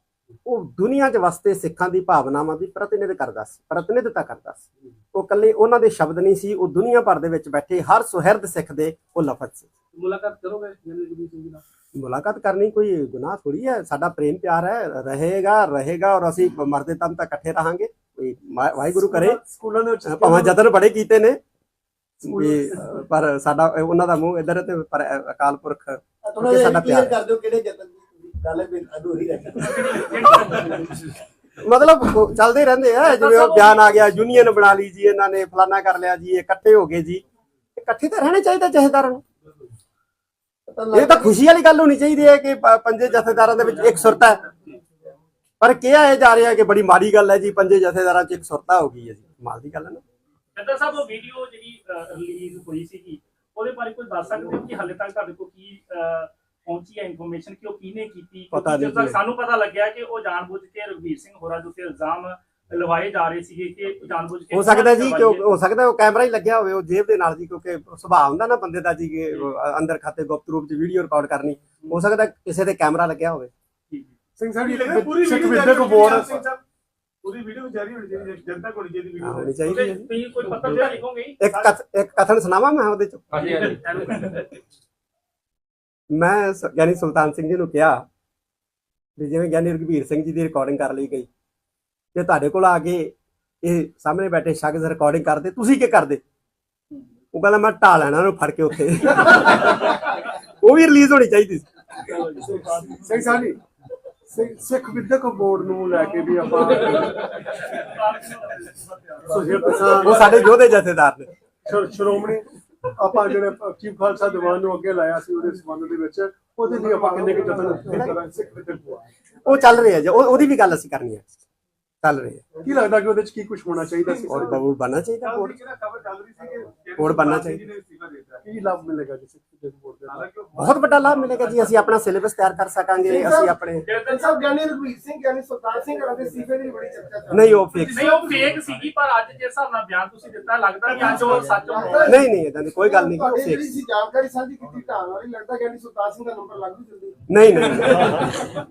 ਉਹ ਦੁਨੀਆ 'ਚ ਵਸਦੇ ਸਿੱਖਾਂ ਦੀ ਭਾਵਨਾਵਾਂ ਦੀ ਪ੍ਰਤੀਨਿਧ ਕਰਦਾ ਸੀ ਪ੍ਰਤੀਨਿਧਤਾ ਕਰਦਾ ਸੀ। ਉਹ ਕੱਲੇ ਉਹਨਾਂ ਦੇ ਸ਼ਬਦ ਨਹੀਂ ਸੀ ਉਹ ਦੁਨੀਆ ਭਰ ਦੇ ਵਿੱਚ ਬੈਠੇ ਹਰ ਸੁਹਿਰਦ ਸਿੱਖ ਦੇ ਉਹ ਲਫ਼ਜ਼ ਸੀ। ਮੁਲਾਕਾਤ ਕਰੋਗੇ ਕਹਿੰਦੇ ਰਘਬੀਰ ਸਿੰਘ ਨਾਲ? ਮੁਲਾਕਾਤ ਕਰਨੀ ਕੋਈ ਗੁਨਾਹ ਥੋੜੀ ਹੈ ਸਾਡਾ ਪ੍ਰੇਮ ਪਿਆਰ ਹੈ ਰਹੇਗਾ ਰਹੇਗਾ ਔਰ ਅਸੀਂ ਮਰਦੇ ਦਮ ਤੱਕ ਇਕੱਠੇ ਰਹਾਂਗੇ। ਕੋਈ ਵਾਹਿਗੁਰੂ ਕਰੇ। ਸਕੂਲਾਂ ਦੇ ਵਿੱਚ ਭਾਵੇਂ ਯਤਨ ਬੜੇ ਕੀਤੇ ਨੇ ਪਰ ਸਾਡਾ ਉਹਨਾਂ ਦਾ ਮੂੰਹ ਇਧਰ ਤੇ ਪਰ ਅਕਾਲ ਪੁਰਖ ਸਾਡਾ ਪਿਆਰ ਕਰ ਦਿਓ ਕਿਹੜੇ ਜਤਨ ਗੱਲ ਵੀ ਅਧੂਰੀ ਰਹਿ ਗਈ ਮਤਲਬ ਚੱਲਦੇ ਰਹਿੰਦੇ ਆ ਜਿਵੇਂ ਉਹ ਬਿਆਨ ਆ ਗਿਆ ਯੂਨੀਅਨ ਬਣਾ ਲਈ ਜੀ ਇਹਨਾਂ ਨੇ ਫਲਾਨਾ ਕਰ ਲਿਆ ਜੀ ਇਹ ਇਕੱਠੇ ਹੋ ਗਏ ਜੀ। ਇਕੱਠੇ ਤਾਂ ਰਹਿਣੇ ਚਾਹੀਦੇ ਜਥੇਦਾਰਾਂ ਨੂੰ। ਇਹ ਤਾਂ ਖੁਸ਼ੀ ਵਾਲੀ ਗੱਲ ਹੋਣੀ ਚਾਹੀਦੀ ਹੈ ਕਿ ਪੰਜੇ ਜਥੇਦਾਰਾਂ ਦੇ ਵਿੱਚ ਇੱਕ ਸੁਰਤਾ ਹੈ। ਪਰ ਕਿਹਾ ਇਹ ਜਾ ਰਿਹਾ ਕਿ ਬੜੀ ਮਾੜੀ ਗੱਲ ਹੈ ਜੀ ਪੰਜੇ ਜਥੇਦਾਰਾਂ 'ਚ ਇੱਕ ਸੁਰਤਾ ਹੋ ਗਈ ਹੈ ਜੀ। ਕਮਾਲ ਦੀ ਗੱਲ ਹੈ ਨਾ। ਜੱਦਾ ਸਾਹਿਬ ਉਹ ਵੀਡੀਓ ਜਿਹੜੀ ਰਿਲੀਜ਼ ਹੋਈ ਸੀਗੀ ਉਹਦੇ ਬਾਰੇ ਕੋਈ ਦੱਸ ਸਕਦੇ ਹੋ ਕਿ ਹਾਲੇ ਤੱਕ ਤੁਹਾਡੇ ਕੋਲ ਕੀ ਪਹੁੰਚੀ ਹੈ ਇਨਫੋਰਮੇਸ਼ਨ ਕਿ ਉਹ ਕਿਹਨੇ ਕੀਤੀ ਪਤਾ ਕਿਉਂਕਿ ਨਹੀਂ ਜਦੋਂ ਤੱਕ ਜੀ। ਸਾਨੂੰ ਪਤਾ ਲੱਗਿਆ ਕਿ ਉਹ ਜਾਣਬੁੱਝ ਕੇ ਰਘਵੀਰ ਸਿੰਘ ਹੋਰਾਂ ਦੇ ਉੱਤੇ ਇਲਜ਼ਾਮ ਲਵਾਏ ਜਾ ਰਹੇ ਸੀਗੇ ਕਿ ਜਾਣਬੁੱਝ ਕੇ ਹੋ ਸਕਦਾ ਜੀ ਕਿ ਉਹ- ਹੈ। ਸਕਦਾ ਉਹ ਕੈਮਰਾ ਹੀ ਲੱਗਿਆ ਹੋਵੇ ਉਹ ਜੇਬ ਦੇ ਨਾਲ ਜੀ ਕਿਉਂਕਿ ਸੁਭਾਅ ਹੁੰਦਾ ਨਾ ਬੰਦੇ ਦਾ ਜੀ ਕਿ ਉਹ ਅੰਦਰ ਖਾਤੇ ਗੁਪਤ ਰੂਪ 'ਚ ਵੀਡੀਓ ਰਿਕਾਰਡ ਕਰਨੀ ਹੋ ਸਕਦਾ ਕਿਸੇ ਦੇ ਕੈਮਰਾ ਲੱਗਿਆ ਹੋਵੇ ਸਿੰਘ ਸਾਹਿਬ ਲੱਗਦਾ ਪੂਰੀ ਸਿੱਖ ਵੀਡੀਓ ਵਿਦਿਅਕ ਬੋਰਡ ਸਿੰਘ ਸਾਹਿਬ ਪੂਰੀ ਵੀਡੀਓ ਜਾਰੀ ਹੋਣੀ ਚਾਹੀਦੀ ਹੈ, ਜਨਤਾ ਕੋਲ ਹਾਂ, ਵੀਡੀਓ ਹੋਣੀ ਚਾਹੀਦੀ ਹੈ ਜੀ। ਤੁਸੀਂ ਕੋਈ ਪੱਤਰ ਜਿਹਾ ਲਿਖੋਗੇ? ਇੱਕ ਕਥ ਇੱਕ ਕਥਨ ਸੁਣਾਵਾਂ ਮੈਂ ਉਹਦੇ 'ਚ ਹਾਂਜੀ ਹਾਂਜੀ ਮੈਂ ਸ- ਗਿਆਨੀ ਸੁਲਤਾਨ ਸਿੰਘ ਜੀ ਨੂੰ ਕਿਹਾ ਵੀ ਜਿਵੇਂ ਗਿਆਨੀ ਰਘਬੀਰ ਸਿੰਘ ਜੀ ਦੀ ਰਿਕਾਰਡਿੰਗ ਕਰ ਲਈ ਗਈ। ਜੇ ਤੁਹਾਡੇ ਕੋਲ ਆ ਕੇ ਇਹ ਸਾਹਮਣੇ ਬੈਠੇ ਸ਼ਖਸ ਰਿਕਾਰਡਿੰਗ ਕਰਦੇ ਤੁਸੀਂ ਕੀ ਕਰਦੇ? ਉਹ ਕਹਿੰਦਾ ਮੈਂ ਢਾ ਲੈਣਾ ਉਹਨੂੰ ਫੜ ਕੇ ਉੱਥੇ। ਉਹ ਵੀ ਰਿਲੀਜ਼ ਹੋਣੀ ਚਾਹੀਦੀ ਸੀ। ਸਿੰਘ ਸਾਹਿਬ ਜੀ ਸਿੱਖ- ਸਿੱਖ ਵਿਦਿਅਕ ਬੋਰਡ ਨੂੰ ਲੈ ਕੇ ਵੀ ਆਪਾਂ ਸੁਹਿਰਦ ਉਹ ਸਾਡੇ ਯੋਧੇ ਜਥੇਦਾਰ ਨੇ। ਸ਼੍ਰੋ- ਸ਼੍ਰੋਮਣੀ ਆਪਾਂ ਜਿਹੜੇ ਚੀਫ ਖਾਲਸਾ ਦੀਵਾਨ ਨੂੰ ਅੱਗੇ ਲਾਇਆ ਸੀ ਉਹਦੇ ਸੰਬੰਧ ਦੇ ਵਿੱਚ ਉਹਦੇ ਲਈ ਆਪਾਂ ਕਿੰਨੇ ਕੁ ਯਤਨ ਕਰਾਂਗੇ। ਉਹ ਚੱਲ ਰਹੇ ਜੀ ਉਹ- ਉਹਦੀ ਵੀ ਗੱਲ ਅਸੀਂ ਕਰਨੀ ਹੈ। ਚੱਲ ਰਹੀ ਹੈ ਕੀ ਲੱਗਦਾ ਕਿ ਉਹਦੇ ਵਿੱਚ ਕੀ ਕੁਝ ਹੋਣਾ ਚਾਹੀਦਾ ਸੀ? ਔਰ ਬਬੂਲ ਬਣਨਾ ਚਾਹੀਦਾ ਬੋਰਡ? ਖਬਰ ਚੱਲ ਰਹੀ ਸੀ ਕਿ ਬੋਰਡ ਬਣਨਾ ਚਾਹੀਦਾ। ਕੀ ਲਾਭ ਮਿਲੇਗਾ ਜੀ ਸਿੱਖ ਵਿਦਿਅਕ ਬੋਰਡ ਦੇ ਨਾਲ ਬਹੁਤ ਵੱਡਾ ਲਾਭ ਮਿਲੇਗਾ ਜੀ ਅਸੀਂ ਆਪਣਾ ਸਿਲੇਬਸ ਤਿਆਰ ਕਰ ਸਕਾਂਗੇ ਅਸੀਂ ਆਪਣੇ ਸਿੰਘ ਸਾਹਿਬ ਗਿਆਨੀ ਰਘਵੀਰ ਸਿੰਘ ਗਿਆਨੀ ਸੁਲਤਾਨ ਸਿੰਘ ਹੋਰਾਂ ਦੇ ਸੀਫੇ ਦੀ ਬੜੀ ਚਰਚਾ ਚੱਲ ਨਹੀਂ ਉਹ ਫਿਕਸ ਨਹੀਂ ਉਹ ਫੇਕ ਸੀਗੀ ਪਰ ਅੱਜ ਜਿਸ ਹਿਸਾਬ ਨਾਲ ਬਿਆਨ ਤੁਸੀਂ ਦਿੱਤਾ ਲੱਗਦਾ ਕਿ ਅੱਜ ਉਹ ਸੱਚ ਹੋਣਾ। ਨਹੀਂ ਨਹੀਂ ਇਦਾਂ ਦੀ ਕੋਈ ਗੱਲ ਨਹੀਂ ਉਹ ਫਿਕਸ ਸੀ। ਜਾਣਕਾਰੀ ਸਾਂਝੀ ਕੀਤੀ ਢਾਣ ਵਾਲੀ ਲੱਗਦਾ ਗਿਆਨੀ ਸੁਲਤਾਨ ਸਿੰਘ ਦਾ ਨੰਬਰ ਲੱਗ ਵੀ ਜਲਦੀ ਨਹੀਂ ਨਹੀਂ।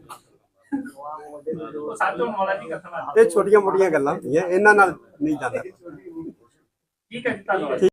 ਉਹ ਸੱਚ ਹੋਣ ਵਾਲਾ ਨਹੀਂ ਕਥਨ ਆ ਇਹ ਛੋਟੀਆਂ ਮੋਟੀਆਂ ਗੱਲਾਂ ਹੁੰਦੀਆਂ ਇਹਨਾਂ ਨਾਲ ਨਹੀਂ ਜਾਂਦਾ। ਠੀਕ ਹੈ ਜੀ ਧੰਨਵਾਦ।